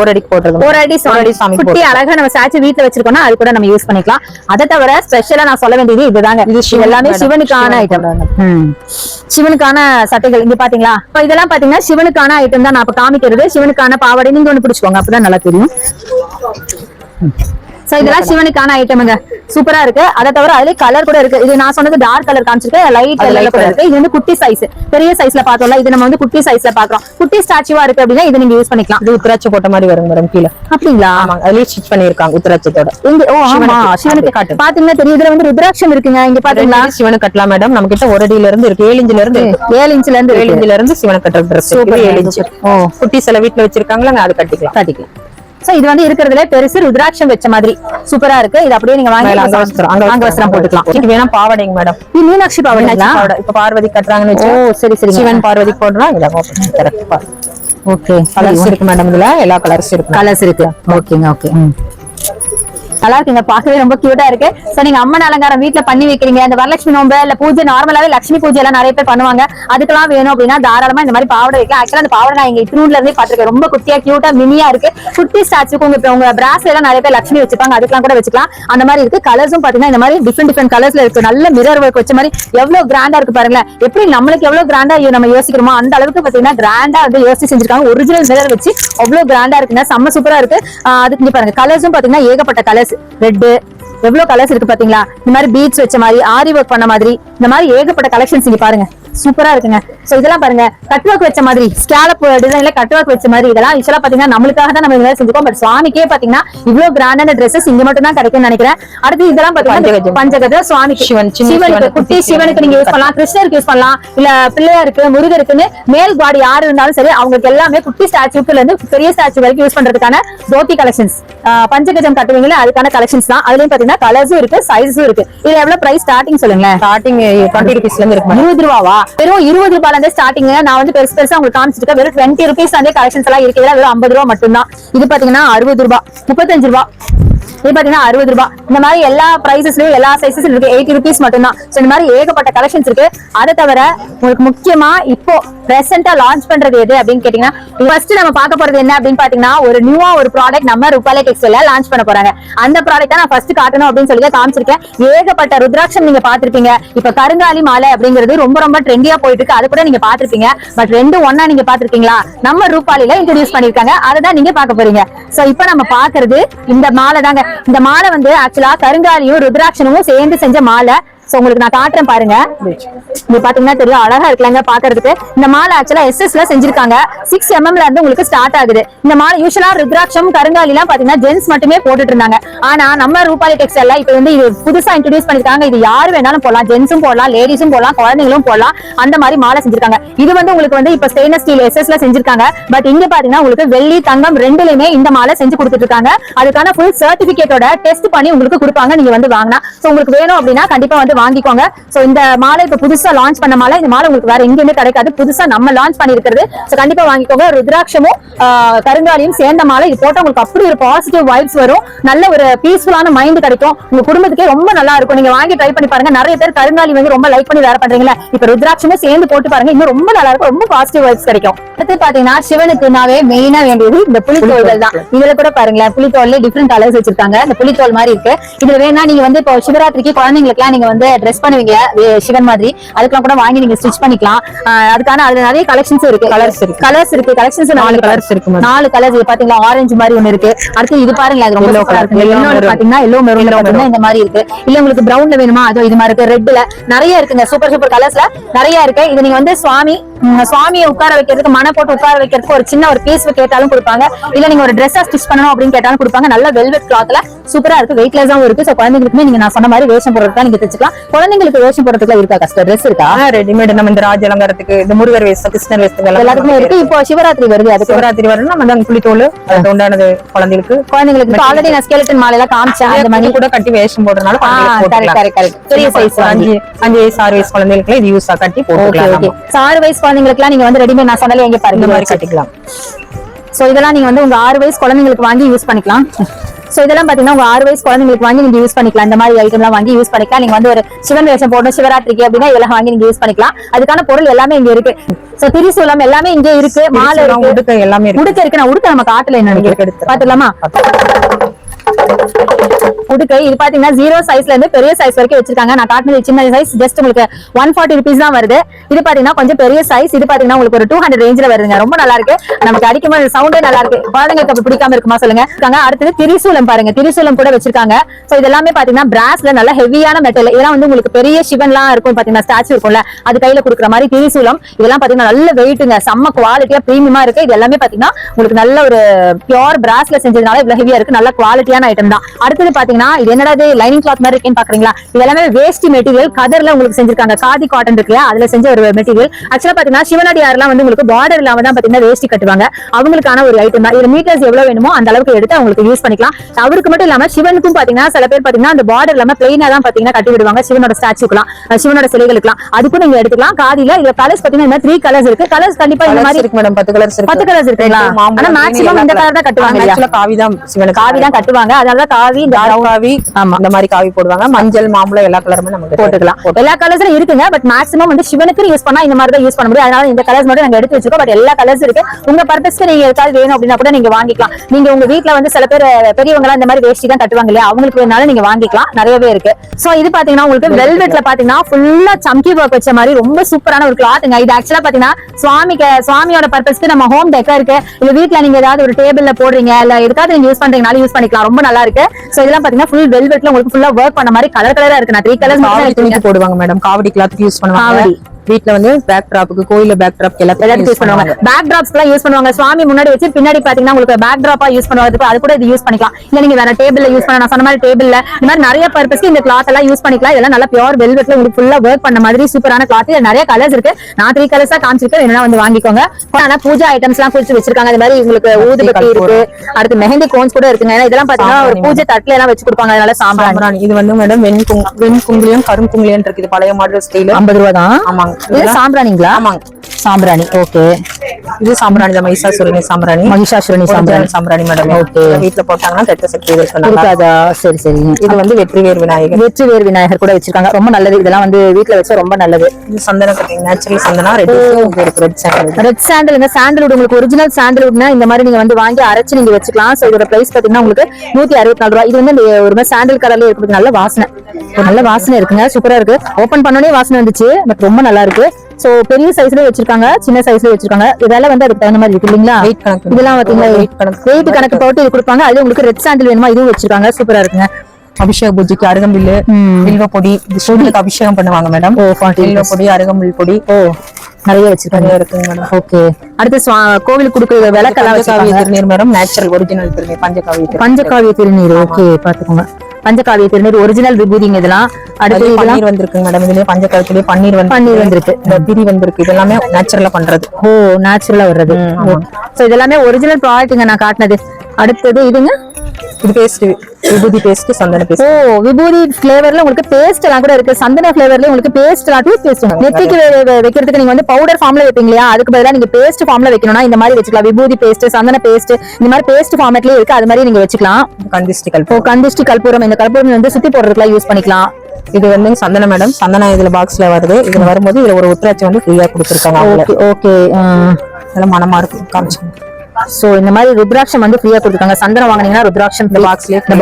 ஒரு அடிக்கு போட்டுருக்கோம் ஒரு அடி சாமி குட்டி அழகா நம்ம ஸ்டாச்சு வீட்ல வச்சிருக்கோம்னா அது கூட நம்ம யூஸ் பண்ணிக்கலாம். அதை தவிர ஸ்பெஷலா நான் சொல்ல வேண்டியது இதுதாங்க. இது எல்லாமே. சிவனுக்கான சிவன் ஐட்டம். சிவனுக்கான சட்டைகள் இங்க பாத்தீங்களா? இதெல்லாம் பாத்தீங்கன்னா சிவனுக்கான ஐட்டம் தான் நான் இப்ப காமிக்கிறது. சிவனுக்கான பாவாடை நீங்க ஒண்ணு பிடிச்சுக்கோங்க. அப்பதான் நல்லா தெரியும். சோ இதெல்லாம் சிவனுக்கான ஐட்டமுங்க சூப்பரா இருக்கு. அதை தவிர அதுல கலர் கூட இருக்கு. இது நான் சொன்னது டார்க் கலர் காமிச்சிருக்கேன். லைட் light கூட. இருக்கு. இது வந்து குட்டி சைஸ் பெரிய சைஸ்ல பார்த்தோம்ல இது நம்ம வந்து குட்டி சைஸ்ல பாக்குறோம் குட்டி ஸ்டாச்சுவா இருக்கு அப்படின்னா இதை நீங்க யூஸ் பண்ணிக்கலாம். இது உத்திராட்சி போட்ட மாதிரி வரும் மேடம் கீழே. அப்படிங்களா? அதுலயே ஸ்டிச் பண்ணிருக்காங்க உத்திராட்சத்தோட இங்க ஓ ஆமா. சிவனுக்கு. காட்டு. பாத்தீங்கன்னா தெரியும். இதுல வந்து ருத்ராட்சம் இருக்குங்க. இங்க பாத்தீங்களா? ரெண்டு சிவனு கட்டலாம் மேடம். நம்ம கிட்ட ஒரு அடியில இருந்து இருக்கு. ஏழு இன்ச்ல இருந்து. ஏழு இன்ச்ல இருந்து ஏழு. இன்ச்ல இருந்து சிவனை கட்டுற ட்ரெஸ் ஏழு இன்ச்சு. ஓ. குட்டி சில வீட்டுல வச்சிருக்காங்களா? அது கட்டிக்கலாம். காட்டிக்கலாம். சோ இது வந்து இருக்கிறதுல பெருசு ருத்ராட்சம் வச்ச மாதிரி. சூப்பரா இருக்கு. இது அப்படியே நீங்க வாங்கி மேல அங்க வஸ்திரம் அங்க வஸ்திரம். போட்டுக்கலாம். இதுக்கு வேணா பாவாடைங்க மேடம். இது மீனாட்சி பாவடைங்களா பாவாடை. இப்ப பார்வதி கட்டுறாங்கன்னு ஓ வச்சு சரி சரி சிவன் பார்வதி போடுறோம் இதை கரெக்ட் ஓகே. கலர்ஸ் இருக்கு மேடம் இதுல. எல்லா கலர்ஸ் இருக்கு. கலர்ஸ் இருக்கு. ஓகேங்க ஓகே நல்லா இருக்குங்க பார்க்கவே ரொம்ப கியூட்டா இருக்கு. சோ நீங்க அம்மன் அலங்காரம் வீட்டுல பண்ணி வைக்கிறீங்க இந்த வரலட்சுமி நோம்பு இல்ல பூஜை நார்மலாவே லட்சுமி பூஜை எல்லாம் நிறைய பேர் பண்ணுவாங்க. அதுக்கெல்லாம் வேணும் அப்படின்னா தாராளமா இந்த மாதிரி பாவடை வைக்கலாம். ஆக்சுவலா அந்த பாவடை நான் எங்க இத்தினூர்ல இருந்தே பாத்துருக்கேன் ரொம்ப குட்டியா கியூட்டா மினியா இருக்கு. குட்டி ஸ்டாச்சுக்கு உங்க இப்ப உங்க பிராஸ் எல்லாம் நிறைய பேர் லட்சுமி வச்சுப்பாங்க. அதுக்கெல்லாம் கூட வச்சுக்கலாம். அந்த மாதிரி இருக்கு. கலர்ஸும் பாத்தீங்கன்னா இந்த மாதிரி டிஃப்ரெண்ட் டிஃப்ரெண்ட் கலர்ஸ்ல இருக்கு. நல்ல மிரர் ஒர்க் வச்ச மாதிரி எவ்வளவு கிராண்டா இருக்கு பாருங்களேன். எப்படி நம்மளுக்கு எவ்வளவு கிராண்டா நம்ம யோசிக்கிறோமோ அந்த அளவுக்கு பாத்தீங்கன்னா கிராண்டா வந்து யோசிச்சு செஞ்சிருக்காங்க. ஒரிஜினல் மிரர் வச்சு அவ்வளவு கிராண்டா இருக்குங்க. செம்ம சூப்பரா இருக்கு. அதுக்கு பாருங்க. கலர்ஸும் பாத்தீங்கன்னா ஏகப்பட்ட கலர்ஸ் ரெட்டு எவ்வளவு கலர்ஸ் இருக்கு பாத்தீங்களா? இந்த மாதிரி பீட்ஸ் வச்ச மாதிரி ஆரி ஒர்க் பண்ண மாதிரி இந்த மாதிரி ஏகப்பட்ட கலெக்ஷன்ஸ் இங்க பாருங்க. சூப்பரா இருக்குங்க. சோ இதெல்லாம் பாருங்க. கட் ஒர்க் வச்ச மாதிரி ஸ்கேலப் டிசைன்ல கட் ஒர்க் வச்ச மாதிரி இதெல்லாம் ஆக்சுவலா பாத்தீங்கன்னா நம்மளுக்காக தான் நம்ம இதெல்லாம் செஞ்சுக்கோம் பட் சுவாமிக்கே பாத்தீங்கன்னா இவ்வளவு கிராண்டான ட்ரெஸ்ஸஸ் இங்க மட்டும் தான் கிடைக்கும்னு நினைக்கிறேன். அடுத்து இதெல்லாம் பாத்தீங்கன்னா. பஞ்சகஜம். சுவாமிக்கு. சிவன், சிவனுக்கு குட்டி சிவனுக்கு நீங்க யூஸ் பண்ணலாம். கிருஷ்ணருக்கு யூஸ் பண்ணலாம். இல்ல பிள்ளையாருக்கு முருகருக்குன்னு மேல் பாடி யாரு இருந்தாலும் சரி அவங்களுக்கு எல்லாமே குட்டி ஸ்டாச்சுக்குல இருந்து பெரிய ஸ்டாச்சு வரைக்கும் யூஸ் பண்றதுக்கான தோத்தி கலெக்ஷன்ஸ் பஞ்சகஜம் கட்டுவீங்களா அதுக்கான கலெக்ஷன்ஸ் தான். அதுலயும் பாத்தீங்கன்னா கலர்ஸும் இருக்கு சைஸும் இருக்கு. இதுல எவ்வளவு பிரைஸ் ஸ்டார்டிங் சொல்லுங்களேன்? ஸ்டார்டிங் டுவெண்ட்டி ருபீஸ்ல இருந்து இருக்கு இருபது ரூபாவா? வெறும் இருபது ரூபாய்ல இருந்து ஸ்டார்டிங் நான் வந்து பெருசு பெருசா உங்களுக்கு காமிச்சிருக்கேன் வெறும் டுவெண்ட்டி ருபீஸ் வந்து கலெக்ஷன்ஸ் எல்லாம் இருக்கு. வெறும் ஐம்பது ரூபா மட்டும்தான். இது பாத்தீங்கன்னா அறுபது ரூபாய் முப்பத்தஞ்சு ரூபாய் இது பாத்தீங்கன்னா அறுபது ரூபாய் இந்த மாதிரி எல்லா பிரைசஸ்லயும் எல்லா சைசஸ் இருக்கு. எயிட்டி ருபீஸ் மட்டும்தான். சோ இந்த மாதிரி ஏகப்பட்ட கலெக்ஷன்ஸ் இருக்கு. அதை தவிர உங்களுக்கு முக்கியமா இப்போ பிரசன்டா லான்ச் பண்றது எது அப்படின்னு கேட்டீங்கன்னா ஃபர்ஸ்ட் நம்ம பார்க்க போறது என்ன அப்படின்னு பாத்தீங்கன்னா ஒரு நியூவா ஒரு ப்ராடக்ட் நம்ம ருபாலே டெக்ஸ்டைல லான்ச் பண்ண போறாங்க. அந்த ப்ராடக்ட் தான் நான் ஃபர்ஸ்ட் காட்டணும் அப்படின்னு சொல்லி காமிச்சிருக்கேன். ஏகப்பட்ட ருத்ராட்சம் நீங்க பாத்திருப்பீங்க இப்ப கருங்காலி மாலை அப்படிங்கிறது ரொம்ப ரொம்ப ட்ரெண்டியா போயிட்டு இருக்கு. அது கூட நீங்க பாத்திருப்பீங்க பட் ரெண்டு ஒன்னா நீங்க பாத்திருக்கீங்களா நம்ம ரூபாலில இன்ட்ரடியூஸ் பண்ணிருக்காங்க. அதைதான் நீங்க பாக்க போறீங்க. சோ இப்ப நம்ம பாக்குறது இந்த மாலை தாங்க இந்த மாலை வந்து ஆக்சுவலா கருங்காலியும் ருத்ராட்சணமும் சேர்ந்து செஞ்ச மாலை. சோ உங்களுக்கு நான் காட்டுறேன் பாருங்க. இது பாத்தீங்கன்னா தெரியும் அழகா இருக்கலாங்க பாக்குறதுக்கு. இந்த மாலை ஆக்சுவலா எஸ்எஸ்ல செஞ்சிருக்காங்க. சிக்ஸ் எம்எம்ல இருந்து உங்களுக்கு ஸ்டார்ட் ஆகுது. இந்த மாலை யூஸ்வலா ருத்ராட்சம் கருங்காலி எல்லாம் பாத்தீங்கன்னா ஜென்ஸ் மட்டுமே போட்டுட்டு இருந்தாங்க ஆனா நம்ம ரூபாலி டெக்ஸ்டைல்ல இப்ப வந்து இது புதுசா இன்ட்ரடியூஸ் பண்ணிருக்காங்க. இது யாரு வேணாலும் போடலாம். ஜென்ஸும் போடலாம் லேடிஸும் போடலாம் குழந்தைங்களும் போடலாம். அந்த மாதிரி மாலை செஞ்சிருக்காங்க. இது வந்து உங்களுக்கு வந்து இப்ப ஸ்டெயின்லெஸ் ஸ்டீல் எஸ்எஸ்ல செஞ்சிருக்காங்க. பட் இங்க பாத்தீங்கன்னா உங்களுக்கு வெள்ளி தங்கம் ரெண்டுலயுமே இந்த மாலை செஞ்சு கொடுத்துட்டு இருக்காங்க அதுக்கான ஃபுல் சர்டிபிகேட்டோட டெஸ்ட் பண்ணி உங்களுக்கு கொடுப்பாங்க. நீங்க வந்து வாங்கினா. சோ உங்களுக்கு வேணும் அப்படின்னா கண்டிப்பா வந்து வாங்கிக்கோங்க. சோ இந்த மாலை இப்ப புதுசா லான்ச் பண்ண மாலை. இந்த மாலை உங்களுக்கு வேற எங்கேயுமே கிடைக்காது. புதுசா நம்ம லான்ச் பண்ணிருக்கிறது சோ கண்டிப்பா வாங்கிக்கோங்க. ருத்ராட்சமும் கருங்காலியும் சேர்ந்த மாலை. இது போட்டா உங்களுக்கு அப்படி ஒரு பாசிட்டிவ் வைப்ஸ் வரும். நல்ல ஒரு பீஸ்ஃபுல்லான மைண்ட் கிடைக்கும். உங்க குடும்பத்துக்கே ரொம்ப நல்லா இருக்கும். நீங்க வாங்கி ட்ரை பண்ணி பாருங்க. நிறைய பேர் கருங்காலி வந்து ரொம்ப லைக் பண்ணி வேற பண்றீங்களா. இப்ப ருத்ராட்சமும் சேர்ந்து போட்டு பாருங்க. இன்னும் ரொம்ப நல்லா இருக்கும். ரொம்ப பாசிட்டிவ் வைப்ஸ் கிடைக்கும். அடுத்து பாத்தீங்கன்னா சிவனுக்குனாவே மெயினா வேண்டியது இந்த புளித்தோல்கள் தான். இதுல கூட பாருங்களேன். புளித்தோல்ல டிஃப்ரெண்ட் கலர்ஸ் வச்சிருக்காங்க. இந்த புளித்தோல் மாதிரி இருக்கு. இதுல வேணா நீங்க வந்து இப்போ சிவராத்திரிக்கு குழந்தைங்களுக்கு நீங்க வந்து ட்ரெஸ் பண்ணுவீங்க சிவன் மாதிரி. அதுக்கெல்லாம் கூட வாங்கி நீங்க ஸ்டிச் பண்ணிக்கலாம். அதுக்கான அதுல நிறைய கலெக்ஷன்ஸ் இருக்கு. Colours இருக்கு. கலர்ஸ் இருக்கு. கலெக்ஷன்ஸ் நாலு colours இருக்கு. நாலு கலர்ஸ் பாத்தீங்களா? ஆரஞ்சு மாதிரி ஒண்ணு இருக்கு. அடுத்து இது பாருங்க அது ரொம்ப சூப்பரா இருக்கு. எல்லோ. பாத்தீங்கன்னா எல்லோ மெரூன்ல பாத்தீங்கன்னா இந்த மாதிரி இருக்கு. இல்ல உங்களுக்கு பிரவுன்ல வேணுமா? அதோ இது மாதிரி இருக்கு. ரெட்ல நிறைய இருக்குங்க. சூப்பர் சூப்பர் கலர்ஸ்ல நிறைய இருக்கு. இது நீங்க வந்து சுவாமி சுவாமியை உட்கார வைக்கிறதுக்கு மனை போட்டு உட்கார வைக்கிறதுக்கு ஒரு சின்ன ஒரு பீஸ் கேட்டாலும் கொடுப்பாங்க. இல்ல நீங்க ஒரு ட்ரெஸ்ஸா ஸ்டிச் பண்ணணும் அப்படின்னு கேட்டாலும் கொடுப்பாங்க. நல்ல வெல்வெட் கிளாத்ல சூப்பரா இருக்கு. வெயிட்லெஸ்ஸாவும் இருக்கு. சோ குழந்தைங்களுக்குமே நீங்க நான் சொன்ன மாதிரி வேஷம் போடுறதுக்கு நீங்க தைச்சுக்கலாம். குழந்தைங்களுக்கு வேஷம் போடுறதுக்கு இருக்கா? கஷ்டம் ட்ரெஸ் இருக்கா? ரெடிமேட் நம்ம இந்த ராஜ அலங்காரத்துக்கு இந்த முருகர் வேஸ்ட் கிருஷ்ணர் வேஸ்ட் எல்லாத்துக்குமே இருக்கு. இப்போ சிவராத்திரி வருது. அதுக்கு சிவராத்திரி வரணும் நம்ம தான் புளித்தோல் அதுக்கு உண்டானது குழந்தைகளுக்கு. குழந்தைங்களுக்கு ஆல்ரெடி நான் ஸ்கெலட்டன் மாலை எல்லாம் காமிச்சேன். அந்த மணி கூட கட்டி வேஷம் போடுறதுனால கரெக்ட் பெரிய சைஸ் அஞ்சு அஞ்சு வயசு ஆறு வயசு குழந்தைகளுக்கு இது யூஸா கட்டி போட்டுக்கலாம். ஆறு வயசு குழந்தைங்களுக்குலாம் நீங்க வந்து ரெடிமேட் நான் சொன்னாலே எங்க இந்த பாருங்க மாதிரி கட்டிக்கலாம். சோ இதெல்லாம் நீங்க வந்து உங்க ஆறு வயசு குழந்தைங்களுக்கு வாங்கி யூஸ் பண்ணிக்கலாம். சோ இதெல்லாம் பாத்தீங்கன்னா உங்க ஆறு வயசு குழந்தைங்களுக்கு வாங்கி நீங்க யூஸ் பண்ணிக்கலாம். இந்த மாதிரி ஐட்டம் எல்லாம் வாங்கி யூஸ் பண்ணிக்கலாம். நீங்க வந்து ஒரு சிவன் வேஷம் போடணும் சிவராத்திரிக்கு அப்படின்னா இதெல்லாம் வாங்கி நீங்க யூஸ் பண்ணிக்கலாம். அதுக்கான பொருள் எல்லாமே இங்க இருக்கு. சோ திரிசூலம் எல்லாமே இங்கே இருக்கு. மாலை உடுக்க எல்லாமே உடுக்க இருக்கு. நான் உடுக்க நம்ம காட்டுல என்ன. பாத்துலாமா உடுக்கை இது பாத்தீங்கன்னா ஜீரோ சைஸ்ல இருந்து பெரிய சைஸ் வரைக்கும் வச்சிருக்காங்க. நான் காட்டினது சின்ன சைஸ் ஜஸ்ட் உங்களுக்கு ஒன் ஃபார்ட்டி ருபீஸ் தான் வருது. இது பாத்தீங்கன்னா கொஞ்சம் பெரிய சைஸ் இது பாத்தீங்கன்னா உங்களுக்கு ஒரு டூ ஹண்ட்ரட் ரேஞ்சில வருதுங்க. ரொம்ப நல்லா இருக்கு. நமக்கு அடிக்கும் போது சவுண்டே நல்லா இருக்கு. குழந்தைங்களுக்கு அப்படி பிடிக்காம இருக்குமா சொல்லுங்க. அடுத்தது திரிசூலம் பாருங்க. திரிசூலம் கூட வச்சிருக்காங்க. சோ இதெல்லாமே பாத்தீங்கன்னா பிராஸ்ல நல்ல ஹெவியான மெட்டல் இதெல்லாம் வந்து உங்களுக்கு பெரிய சிவன்லாம் இருக்கும் பாத்தீங்கன்னா ஸ்டாச்சு இருக்கும்ல. அது கையில கொடுக்குற மாதிரி திரிசூலம். இதெல்லாம் பாத்தீங்கன்னா நல்ல வெயிட்டுங்க செம்ம குவாலிட்டியா பிரீமியமா இருக்கு. இது எல்லாமே பாத்தீங்கன்னா உங்களுக்கு நல்ல ஒரு பியோர் பிராஸ்ல செஞ்சதுனால இவ்வளவு ஹெவியா இருக்கு. நல்ல குவாலிட்டியான ஐட்டம் தான். அடுத்தது பாத்தீங்கன்னா இது என்னடா லைனிங் கிளாத் மாதிரி இருக்கேன்னு பாக்குறீங்களா? இது எல்லாமே வேஸ்டி மெட்டீரியல் கதர்ல உங்களுக்கு செஞ்சிருக்காங்க. காதி காட்டன் இருக்கு அதுல செஞ்ச ஒரு மெட்டீரியல் ஆக்சுவலா பாத்தீங்கன்னா சிவனடியார்லாம் வந்து உங்களுக்கு பார்டர் இல்லாம தான் பாத்தீங்கன்னா வேஷ்டி கட்டுவாங்க. அவங்களுக்கான ஒரு ஐட்டம் தான். இதுல மீட்டர்ஸ் எவ்வளவு வேணுமோ அந்த அளவுக்கு எடுத்து அவங்களுக்கு யூஸ் பண்ணிக்கலாம். அவருக்கு மட்டும் இல்லாம சிவனுக்கும் பாத்தீங்கன்னா சில பேர் பாத்தீங்கன்னா அந்த பார்டர் இல்லாம பிளைனா தான் பாத்தீங்கன்னா கட்டி விடுவாங்க. சிவனோட ஸ்டாச்சுக்கலாம் சிவனோட சிலைகளுக்குலாம். அதுக்கும் நீங்க எடுத்துக்கலாம். காதில இதுல கலர்ஸ் பாத்தீங்கன்னா த்ரீ கலர்ஸ் இருக்கு. கலர்ஸ் கண்டிப்பா இந்த மாதிரி இருக்கு மேடம் பத்து கலர்ஸ் இருக்கு. பத்து கலர்ஸ் இருக்குங்களா ஆனா மேக்ஸிமம் இந்த. கலர் தான் கட்டுவாங்க காவி தான் காவி தான் கட்டுவாங்க. அதனால காவி இந்த காவி. இந்த மாதிரி காவி போடுவாங்க. மஞ்சள் மாம்பழம் எல்லா கலருமே நமக்கு போட்டுக்கலாம். எல்லா கலர்ஸும் இருக்குங்க பட் மேக்ஸிமம் வந்து சிவனுக்கு யூஸ் பண்ணா இந்த மாதிரி தான் யூஸ் பண்ண முடியும். அதனால இந்த கலர்ஸ் மட்டும் நாங்க எடுத்து வச்சிருக்கோம். பட் எல்லா கலர்ஸ் இருக்கு. உங்க பர்பஸ்க்கு நீங்க ஏதாவது வேணும் அப்படின்னா கூட நீங்க வாங்கிக்கலாம். நீங்க உங்க வீட்ல வந்து சில பேர் பெரியவங்க இந்த மாதிரி வேஷ்டி தான் கட்டுவாங்க இல்லையா? அவங்களுக்கு வேணாலும் நீங்க வாங்கிக்கலாம். நிறையவே இருக்கு. சோ இது பாத்தீங்கன்னா உங்களுக்கு வெல்வெட்ல பாத்தீங்கன்னா ஃபுல்லா சம்கி ஒர்க் வச்ச மாதிரி ரொம்ப சூப்பரான ஒரு கிளாத்துங்க இது ஆக்சுவலா பாத்தீங்கன்னா சுவாமிக்கு சுவாமியோட பர்பஸ்க்கு நம்ம ஹோம் டெக்கருக்கு இல்ல வீட்ல நீங்க ஏதாவது ஒரு டேபிள்ல போடுறீங்க இல்ல எதுக்காவது நீங்க யூஸ் பண்றீங்கனாலும் யூஸ் பண்ணிக்கலாம். ரொம்ப நல்லா இருக்கு. சோ இதெல்லாம் பாத்தீங்கன்னா ஃபுல் வெல்வெட்ல உங்களுக்கு ஃபுல்லா ஒர்க் பண்ண மாதிரி கலர் கலரா இருக்கு. நான் த்ரீ கலர்ஸ் போடுவாங்க மேடம் காவடி கிளாத்துக்கு யூஸ் பண்ணுவாங்க. வீட்ல வந்து பேக் டிராப்புக்கு கோயில பேக் டிராப் எல்லாத்துக்கும் யூஸ் பண்ணுவாங்க. பேக் டிராப்ஸ் எல்லாம் யூஸ் பண்ணுவாங்க. சுவாமி முன்னாடி வச்சு பின்னாடி பாத்தீங்கன்னா உங்களுக்கு பேக் டிராப்பா யூஸ் பண்ணுவாங்க அது கூட இது யூஸ் பண்ணிக்கலாம். இல்ல நீங்க வேற டேபிள்ல யூஸ் பண்ண நான் சொன்ன மாதிரி டேபிள்ல இந்த மாதிரி நிறைய பர்பஸ்க்கு இந்த கிளாத் எல்லாம் யூஸ் பண்ணிக்கலாம். இதெல்லாம் நல்லா பியூர் வெல்வெட்ல உங்களுக்கு ஃபுல்லா ஒர்க் பண்ண மாதிரி சூப்பரான கிளாத் இதுல நிறைய கலர்ஸ் இருக்கு. நான் த்ரீ கலர்ஸ் தான் காமிச்சிருக்கேன். வேணா வந்து வாங்கிக்கோங்க. ஆனா பூஜா ஐட்டம்ஸ் எல்லாம் குறிச்சு வச்சிருக்காங்க. அது மாதிரி உங்களுக்கு ஊதுபத்தி இருக்கு. அடுத்து மெஹந்தி கோன்ஸ் கூட இருக்குங்க. ஏன்னா இதெல்லாம் பாத்தீங்கன்னா ஒரு பூஜை தட்டுல எல்லாம் வச்சு கொடுப்பாங்க. அதனால சாம்பிராணி. சாம்பிராணி. இது வந்து மேடம் வெண் குங் வெண் குங்குலியம் கரும் குங்குலியம் இருக்கு. இது பழைய மாடல் ஸ்டைல் ஐம்பது ரூபா தான் ஆமாங்க. இது சாம்பிராணிங்களா? ஆமாங்க. சாம்பிராணி. ஓகே. இது சாம்பிராணி தான் மைசாசுரணி சாம்பிராணி. மகிஷாசுரணி சாம்பிராணி. சாம்பிராணி மேடம். Okay. வீட்ல போட்டாங்கன்னா கெட்ட சக்தி இருக்காதா சரி சரிங்க இது வந்து வெற்றிவேர் விநாயகர். வெற்றி வேர் விநாயகர் கூட வச்சிருக்காங்க. ரொம்ப நல்லது. இதெல்லாம் வந்து வீட்ல வச்சா ரொம்ப நல்லது. இது சந்தன கட்டிங் நேச்சுரல் சந்தனா ரெட் ரெட் சாண்டல் ரெட் சாண்டலுங்க சாண்டல்வுட் உங்களுக்கு ஒரிஜினல் சாண்டல்வுட்னா இந்த மாதிரி நீங்க வந்து வாங்கி அரைச்சு நீங்க வச்சுக்கலாம். சோ இதோட பிரைஸ் பாத்தீங்கன்னா உங்களுக்கு நூத்தி அறுபத்தி நாலு ரூபாய். இது வந்து இந்த ஒரு மாதிரி சாண்டல் கலர்ல இருக்குது நல்ல வாசனை. ஒரு நல்ல வாசனை இருக்குங்க. சூப்பரா இருக்கு. ஓபன் பண்ணோடனே வாசனை வந்துச்சு. பட் ரொம்ப நல்லா இருக்கு. சோ பெரிய சைஸ்ல வச்சிருக்காங்க சின்ன சைஸ்ல வச்சிருக்காங்க. இதெல்லாம் வந்து அதுக்கு தகுந்த மாதிரி இருக்கு இல்லீங்களா? வெயிட் கணக்கு. இதெல்லாம் பாத்தீங்களா வெயிட் கணக்கு. வெயிட் கணக்கு போட்டு இது கொடுப்பாங்க. அது உங்களுக்கு ரெட் சாண்டில் வேணுமா? இதுவும் வச்சிருக்காங்க. சூப்பரா இருக்குங்க. அபிஷேக பூஜைக்கு அருகம்பில்லு. வில்வ பொடி சிவனுக்கு அபிஷேகம் பண்ணுவாங்க மேடம் ஓ, 40 வில்வ பொடி அருகம்பில் பொடி. ஓ நிறைய வச்சிருக்காங்க. இருக்குங்க மேடம் ஓகே அடுத்து கோவிலுக்கு கொடுக்குற விளக்கெல்லாம் வச்சிருக்காங்க. திருநீர் மேடம் நேச்சுரல் ஒரிஜினல் திருநீர் பஞ்சகாவிய பஞ்சகாவிய திருநீர். ஓகே பாத்துக்கோங்க பஞ்சகாவிய திருநீர் ஒரிஜினல் விபூதிங்க இதெல்லாம். அடுத்து பன்னீர் வந்திருக்கு மேடம் இதுலயே பஞ்சகாவியத்திலேயே பன்னீர் வந்து பன்னீர் வந்திருக்கு. இந்த திரி வந்திருக்கு. இதெல்லாமே நேச்சுரலா பண்றது. ஓ நேச்சுரலா வர்றது. சோ இதெல்லாமே ஒரிஜினல் ப்ராடக்ட்டுங்க நான் காட்டினது. அடுத்தது இதுங்க இது பேஸ்ட் விபூதி பேஸ்ட் சந்தன பேஸ்ட் ஓ விபூதி ஃபிளேவர்ல உங்களுக்கு பேஸ்ட் எல்லாம் கூட இருக்கு. சந்தன ஃபிளேவர்ல உங்களுக்கு பேஸ்ட் எல்லாம் டூத் பேஸ்ட் நெத்திக்கு வைக்கிறதுக்கு நீங்க வந்து பவுடர் ஃபார்ம்ல வைப்பீங்க இல்லையா? அதுக்கு பதிலா நீங்க பேஸ்ட் ஃபார்ம்ல வைக்கணும்னா இந்த மாதிரி வச்சுக்கலாம். விபூதி பேஸ்ட் சந்தன பேஸ்ட் இந்த மாதிரி பேஸ்ட் ஃபார்மேட்லயே இருக்கு. அது மாதிரி நீங்க வச்சுக்கலாம். கந்திஸ்டிகல் இப்போ கந்திஷ்டி கற்பூரம். இந்த கற்பூரம் வந்து சுத்தி போடுறதுக்குலாம் யூஸ் பண்ணிக்கலாம். இது வந்து சந்தன மேடம் சந்தனம் இதுல பாக்ஸ்ல வருது. இதுல வரும்போது இதுல ஒரு உத்திராட்சி வந்து ஃப்ரீயா கொடுத்துருக்காங்க ஓகே ஓகே. நல்லா மனமா இருக்கும். காமிச்சு சோ இந்த மாதிரி ருத்ராட்சம் வந்து ஃப்ரீயா கொடுத்துருக்காங்க. சந்தனம் வாங்குனீங்கன்னா ருத்ராட்சம் இந்த பாக்ஸ்லயே இந்த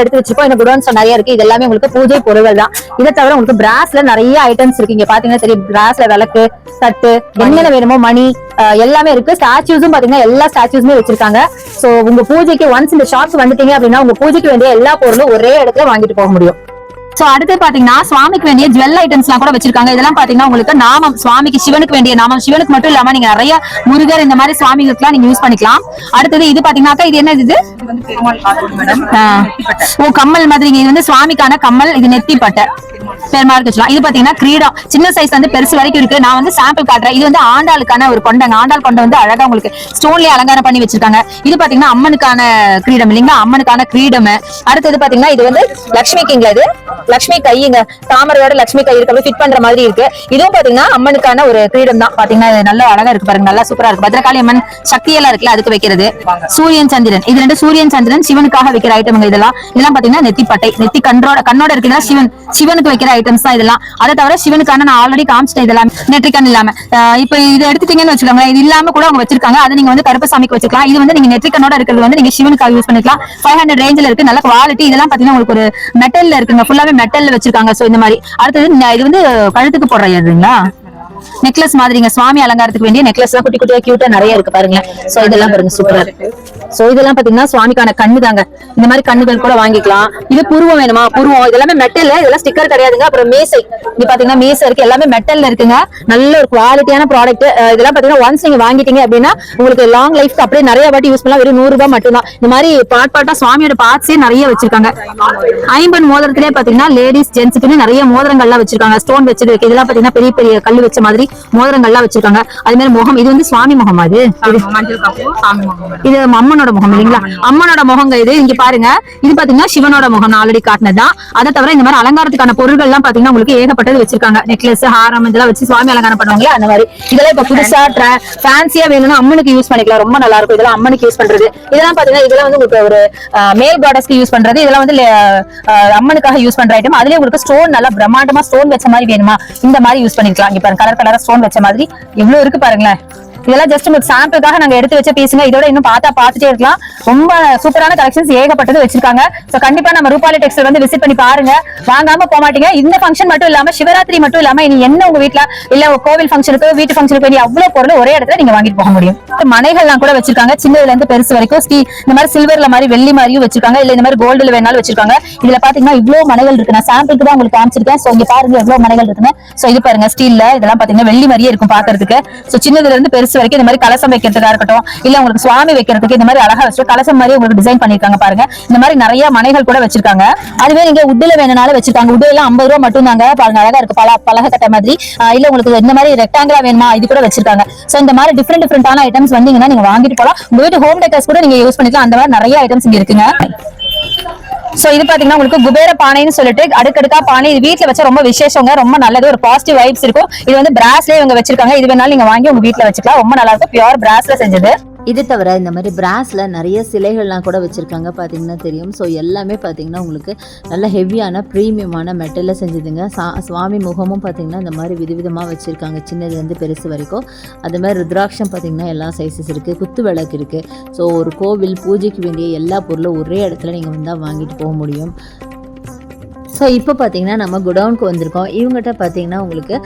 எடுத்து வச்சுப்போம் இந்த குடோன்ஸ் நிறைய இருக்கு. இது எல்லாமே உங்களுக்கு பூஜை பொருள்கள் தான். இதை தவிர உங்களுக்கு பிராஸ்ல நிறைய ஐட்டம்ஸ் இருக்கு. இங்க பாத்தீங்கன்னா தெரியும். பிராஸ்ல விளக்கு தட்டு என்னென்ன வேணுமோ மணி அஹ், எல்லாமே இருக்கு. ஸ்டாச்சூஸும் பாத்தீங்கன்னா எல்லா ஸ்டாச்சுஸுமே வச்சிருக்காங்க. சோ உங்க பூஜைக்கு ஒன்ஸ் இந்த ஷாப்ஸ் வந்துட்டீங்க அப்படின்னா உங்க பூஜைக்கு வேண்டிய எல்லா பொருளும் ஒரே இடத்துல வாங்கிட்டு போக முடியும். சோ அடுத்து பாத்தீங்கன்னா சுவாமிக்கு வேண்டிய ஜுவல் ஐட்டம்ஸ் எல்லாம் கூட வச்சிருக்காங்க. இதெல்லாம் பாத்தீங்கன்னா உங்களுக்கு நாமம் சுவாமிக்கு சிவனுக்கு வேண்டிய நாமம். சிவனுக்கு மட்டும் இல்லாம நீங்க நிறைய முருகர் இந்த மாதிரி சுவாமிகளுக்குலாம் நீங்க யூஸ் பண்ணிக்கலாம். அடுத்தது இது பாத்தீங்கன்னாக்கா இது என்னது இது. ஓ கம்மல் மாதிரி. இது வந்து சுவாமிக்கான கம்மல் இது நெத்தி பட்டை பெருமாளுக்கு வச்சுக்கலாம் இது பாத்தீங்கன்னா கிரீடம் சின்ன சைஸ் வந்து பெருசு வரைக்கும் இருக்கு. நான் வந்து சாம்பிள் காட்டுறேன். இது வந்து ஆண்டாளுக்கான ஒரு கொண்டங்க. ஆண்டாள் கொண்டை வந்து அழகா உங்களுக்கு ஸ்டோன்லயே அலங்காரம் பண்ணி வச்சிருக்காங்க. இது பாத்தீங்கன்னா அம்மனுக்கான கிரீடம் இல்லைங்களா? அம்மனுக்கான கிரீடம். அடுத்தது பாத்தீங்கன்னா இது வந்து லட்சுமி கிங்ல இது. லட்சுமி கையுங்க தாமரையோட லட்சுமி கை இருக்க ஃபிட் பண்ற மாதிரி இருக்கு. இதுவும் பாத்தீங்கன்னா அம்மனுக்கான ஒரு கிரீடம் தான். பாத்தீங்கன்னா நல்ல அழகா இருக்கு பாருங்க. நல்லா சூப்பரா இருக்கு. பத்ரகாளி அம்மன் சக்தி எல்லாம் இருக்குல்ல அதுக்கு வைக்கிறது. சூரியன் சந்திரன். இது ரெண்டு சூரியன் சந்திரன் சிவனுக்காக வைக்கிற ஐட்டம்ங்க இதெல்லாம். இதெல்லாம் பாத்தீங்கன்னா நெத்தி பட்டை நெத்தி கண்ணோட கண்ணோட இருக்குன்னா சிவன். சிவனுக்கு வைக்கிற ஐட்டம்ஸ் தான் இதெல்லாம். அதை தவிர சிவனுக்கான நான் ஆல்ரெடி காமிச்சிட்டேன் இதெல்லாம். நெற்றிக்கண் இல்லாம. இப்ப இப்போ இது எடுத்துட்டீங்கன்னு வச்சுக்கோங்க இது இல்லாம கூட அவங்க வச்சிருக்காங்க. அதை நீங்க வந்து கருப்பசாமிக்கு வச்சுக்கலாம். இது வந்து நீங்க நெற்றிக்கண்ணோட இருக்கிறது வந்து நீங்க சிவனுக்காக யூஸ் பண்ணிக்கலாம். ஃபைவ் ஹண்ட்ரட் ரேஞ்சில் இருக்கு. நல்ல குவாலிட்டி இதெல்லாம் பாத்தீங்கன்னா உங்களுக்கு ஒரு மெட்டல்ல இருக்குங்க. ஃபுல்லாவே மெட்டல்ல வச்சிருக்காங்க. சோ இந்த மாதிரி. அடுத்தது இது வந்து கழுத்துக்கு போடுற இதுங்களா நெக்லஸ் மாதிரிங்க. சுவாமி அலங்காரத்துக்கு வேண்டிய நெக்லஸ் எல்லாம் குட்டி குட்டியா கியூட்டா நிறைய இருக்கு பாருங்க சோ இதெல்லாம் பாருங்க. சூப்பரா இருக்கு. சோ இதெல்லாம் பாத்தீங்கன்னா சுவாமிக்கான கண்ணு தாங்க இந்த மாதிரி கண்ணுகள் கூட வாங்கிக்கலாம். இது புருவம் வேணுமா? புருவம். இதெல்லாமே மெட்டல் இதெல்லாம் ஸ்டிக்கர் கிடையாதுங்க. அப்புறம் மேசை. இங்க பாத்தீங்கன்னா மேசை இருக்கு. எல்லாமே மெட்டல்ல இருக்குங்க. நல்ல ஒரு குவாலிட்டியான ப்ராடக்ட் இதெல்லாம் பாத்தீங்கன்னா ஒன்ஸ் நீங்க வாங்கிட்டீங்க அப்படின்னா உங்களுக்கு லாங் லைஃப்க்கு அப்படியே நிறைய வாட்டி யூஸ் பண்ணலாம். வெறும் நூறு ரூபாய் மட்டும்தான். இந்த மாதிரி பாட் பாட்டா சுவாமியோட பார்ட்ஸே நிறைய வச்சிருக்காங்க. ஐம்பன் மோதிரத்திலே பாத்தீங்கன்னா லேடிஸ் ஜென்ஸுக்குன்னு நிறைய மோதிரங்கள்லாம் வச்சிருக்காங்க. ஸ்டோன் வச்சது இருக்கு இதெல்லாம் பாத்தீங்கன்னா பெரிய பெரிய கல் வச்ச மாதிரி மோதிரங்கள்லாம் வச்சிருக்காங்க. அதே மாதிரி முகம். இது வந்து சுவாமி முகம் அது. இது மஞ்சள் அம்மனோட முகம் இல்லைங்களா? அம்மனோட முகங்க இது. இங்க பாருங்க. இது பாத்தீங்கன்னா சிவனோட முகம் ஆல்ரெடி காட்டினதுதான். அதை தவிர இந்த மாதிரி அலங்காரத்துக்கான பொருட்கள் எல்லாம் பாத்தீங்கன்னா உங்களுக்கு ஏகப்பட்டது வச்சிருக்காங்க. நெக்லஸ் ஹாரம் இதெல்லாம் வச்சு சுவாமி அலங்காரம் பண்ணுவாங்களா அந்த மாதிரி. இதெல்லாம் இப்ப புதுசா ஃபேன்சியா வேணும்னா அம்மனுக்கு யூஸ் பண்ணிக்கலாம். ரொம்ப நல்லா இருக்கும். இதெல்லாம் அம்மனுக்கு யூஸ் பண்றது. இதெல்லாம் பாத்தீங்கன்னா இதெல்லாம் வந்து உங்களுக்கு ஒரு மேல் காடஸ்க்கு யூஸ் பண்றது. இதெல்லாம் வந்து அம்மனுக்காக யூஸ் பண்ற ஐட்டம் அதுலயே உங்களுக்கு ஸ்டோன் நல்லா பிரம்மாண்டமா ஸ்டோன் வச்ச மாதிரி வேணுமா? இந்த மாதிரி யூஸ் பண்ணிக்கலாம். இங்க பாருங்க கலர் கலரா ஸ்டோன் வச்ச மாதிரி. எவ்வளவு இருக்கு பாருங்களேன். இதெல்லாம் ஜஸ்ட் உங்களுக்கு சாம்பிளுக்காக நாங்க எடுத்து வச்ச பீஸுங்க இதோட இன்னும் பார்த்தா பார்த்துட்டே இருக்கலாம். ரொம்ப சூப்பரான கலெக்ஷன்ஸ் ஏகப்பட்டது வச்சிருக்காங்க. சோ கண்டிப்பா நம்ம ரூபாலி டெக்ஸ்டைல் வந்து விசிட் பண்ணி பாருங்க. வாங்காம போக மாட்டீங்க. இந்த ஃபங்க்ஷன் மட்டும் இல்லாம சிவராத்திரி மட்டும் இல்லாம இனி என்ன உங்க வீட்ல? இல்ல கோவில் ஃபங்க்ஷனுக்கு வீட்டு ஃபங்க்ஷனுக்கு வேண்டிய அவ்வளவு பொருள் ஒரே இடத்துல நீங்க வாங்கிட்டு போக முடியும். மனைகள்லாம் கூட வச்சிருக்காங்க. சின்னதுல இருந்து பெருசு வரைக்கும் ஸ்டீ இந்த மாதிரி சில்வர்ல மாதிரி வெள்ளி மாதிரியும் வச்சிருக்காங்க. இல்ல இந்த மாதிரி கோல்டுல வேணாலும் வச்சிருக்காங்க. இதுல பாத்தீங்கன்னா இவ்வளவு மனைகள் இருக்கு. நான் சாம்பிளுக்கு தான் உங்களுக்கு காமிச்சிருக்கேன். சோ இங்க பாருங்க எவ்வளவு மனைகள் இருக்குன்னு. சோ இது பாருங்க ஸ்டீல்ல இதெல்லாம் பாத்தீங்கன்னா வெள்ளி மாதிரியே இருக்கும் பாக்குறதுக்கு. சோ சின்னதுல இருந்து பெருசு வரைக்கும் இந்த மாதிரி கலசம் வைக்கிறதுக்கா இருக்கட்டும் இல்ல உங்களுக்கு சுவாமி வைக்கிறதுக்கு இந்த மாதிரி அழகா வச்சு கலசம் மாதிரி உங்களுக்கு டிசைன் பண்ணிருக்காங்க பாருங்க. இந்த மாதிரி நிறைய மனைகள் கூட வச்சிருக்காங்க. அதுவே நீங்க உட்ல வேணும்னாலும் வச்சிருக்காங்க உட் எல்லாம் ஐம்பது ரூபா மட்டும் தாங்க பாருங்க. அழகா இருக்கு. பல பலகை கட்ட மாதிரி. ஆஹ் இல்ல உங்களுக்கு இந்த மாதிரி ரெக்டாங்கிளா வேணுமா? இது கூட வச்சிருக்காங்க. சோ இந்த மாதிரி டிஃப்ரெண்ட் டிஃப்ரெண்டான ஐட்டம்ஸ் வந்தீங்கன்னா நீங்க வாங்கிட்டு போலாம் உங்க வீட்டு ஹோம் டெக்கர்ஸ் கூட நீங்க யூஸ் பண்ணிக்கலாம். அந்த மாதிரி நிறைய ஐட்டம்ஸ் இங்க இருக்குங்க. சோ இது பாத்தீங்கன்னா உங்களுக்கு குபேர பானைன்னு சொல்லிட்டு அடுக்கடுக்கா பானை இது வீட்டுல வச்சா ரொம்ப விசேஷங்க. ரொம்ப நல்லது. ஒரு பாசிட்டிவ் வைப்ஸ் இருக்கும். இது வந்து பிராஸ்லயே இவங்க வச்சிருக்காங்க. இது வேணாலும் நீங்க வாங்கி உங்க வீட்டுல வச்சுக்கலாம். ரொம்ப நல்லா இருக்கும். பியூர் பிராஸ்ல செஞ்சது. இது தவிர இந்த மாதிரி பிராஸில் நிறைய சிலைகள்லாம் கூட வச்சுருக்காங்க பார்த்தீங்கன்னா தெரியும். ஸோ எல்லாமே பார்த்தீங்கன்னா உங்களுக்கு நல்ல ஹெவியான ப்ரீமியமான மெட்டலில் செஞ்சதுங்க. சா சுவாமி முகமும் பார்த்தீங்கன்னா இந்த மாதிரி விதவிதமாக வச்சுருக்காங்க சின்னதுலேருந்து பெருசு வரைக்கும். அது மாதிரி ருத்ராட்சம் பார்த்தீங்கன்னா எல்லா சைஸஸ் இருக்குது குத்து விளக்கு இருக்குது ஸோ ஒரு கோவில் பூஜைக்கு வேண்டிய எல்லா பொருளும் ஒரே இடத்துல நீங்கள் வந்தால் வாங்கிட்டு போக முடியும். ஸோ இப்போ பார்த்தீங்கன்னா நம்ம குடவுனுக்கு வந்திருக்கோம். இவங்ககிட்ட பார்த்தீங்கன்னா உங்களுக்கு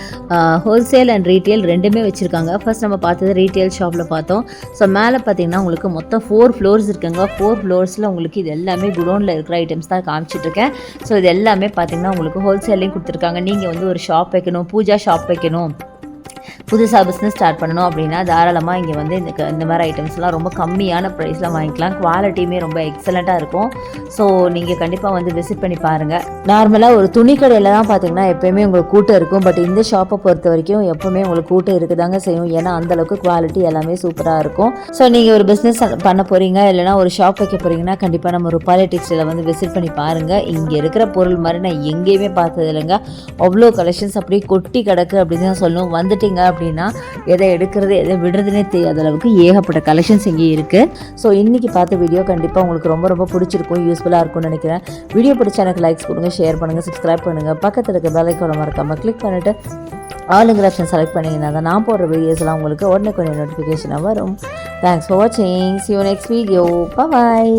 ஹோல்சேல் அண்ட் ரீட்டெயில் ரெண்டுமே வச்சுருக்காங்க. ஃபர்ஸ்ட் நம்ம பார்த்தது ரீட்டெயில் ஷாப்பில் பார்த்தோம். ஸோ மேலே பார்த்தீங்கன்னா உங்களுக்கு மொத்தம் ஃபோர் ஃப்ளோர்ஸ் இருக்குங்க. ஃபோர் ஃப்ளோர்ஸில் உங்களுக்கு இது எல்லாமே குடோனில் இருக்கிற ஐட்டம்ஸ் தான் காமிச்சிட்ருக்கேன். ஸோ இது எல்லாமே பார்த்தீங்கன்னா உங்களுக்கு ஹோல்சேல்லையும் கொடுத்துருக்காங்க. நீங்கள் வந்து ஒரு ஷாப் வைக்கணும் பூஜா ஷாப் வைக்கணும். புதுசாக பிஸ்னஸ் ஸ்டார்ட் பண்ணணும் அப்படின்னா தாராளமாக இங்கே வந்து இந்த இந்த மாதிரி ஐட்டம்ஸ்லாம் ரொம்ப கம்மியான ப்ரைஸில் வாங்கிக்கலாம். குவாலிட்டியுமே ரொம்ப எக்ஸலண்ட்டாக இருக்கும். ஸோ நீங்கள் கண்டிப்பாக வந்து விசிட் பண்ணி பாருங்கள் நார்மலாக ஒரு துணி கடையில் தான் பார்த்தீங்கன்னா எப்போயுமே உங்களுக்கு கூட்டம் இருக்கும். பட் இந்த ஷாப்பை பொறுத்த வரைக்கும் எப்போவுமே உங்களுக்கு கூட்டம் இருக்குதாங்க செய்யும். ஏன்னா அந்தளவுக்கு குவாலிட்டி எல்லாமே சூப்பராக இருக்கும். ஸோ நீங்கள் ஒரு பிஸ்னஸ் பண்ண போகிறீங்க இல்லைனா ஒரு ஷாப் வைக்க போகிறீங்கன்னா கண்டிப்பாக நம்ம ருபாலி டெக்ஸ்டைலை வந்து விசிட் பண்ணி பாருங்கள் இங்கே இருக்கிற பொருள் மாதிரி நான் எங்கேயுமே பார்த்தது இல்லைங்க அவ்வளோ கலெக்ஷன்ஸ் அப்படியே கொட்டி கிடக்கு அப்படின்னு தான் சொல்லணும். வந்துட்டீங்க அப்படின்னா எதை எடுக்கிறது எதை விடுறதுனே தெரியாத அளவுக்கு ஏகப்பட்ட கலெக்ஷன்ஸ் இங்கே இருக்குது ஸோ இன்றைக்கி பார்த்த வீடியோ கண்டிப்பாக உங்களுக்கு ரொம்ப ரொம்ப பிடிச்சிருக்கும் யூஸ்ஃபுல்லாக இருக்கும்னு நினைக்கிறேன். வீடியோ பிடிச்ச எனக்கு லைக்ஸ் கொடுங்க ஷேர் பண்ணுங்கள் சப்ஸ்கிரைப் பண்ணுங்கள் பக்கத்தில் இருக்க பெலைக்கோட மறக்காமல் கிளிக் பண்ணிவிட்டு ஆளுங்கிற ஆப்ஷன் செலக்ட் பண்ணிங்கன்னா தான் நான் போடுற வீடியோஸ்லாம் உங்களுக்கு உடனே கொஞ்சம் நோட்டிஃபிகேஷனாக வரும். தேங்க்ஸ் ஃபார் வாட்சிங் see you next video bye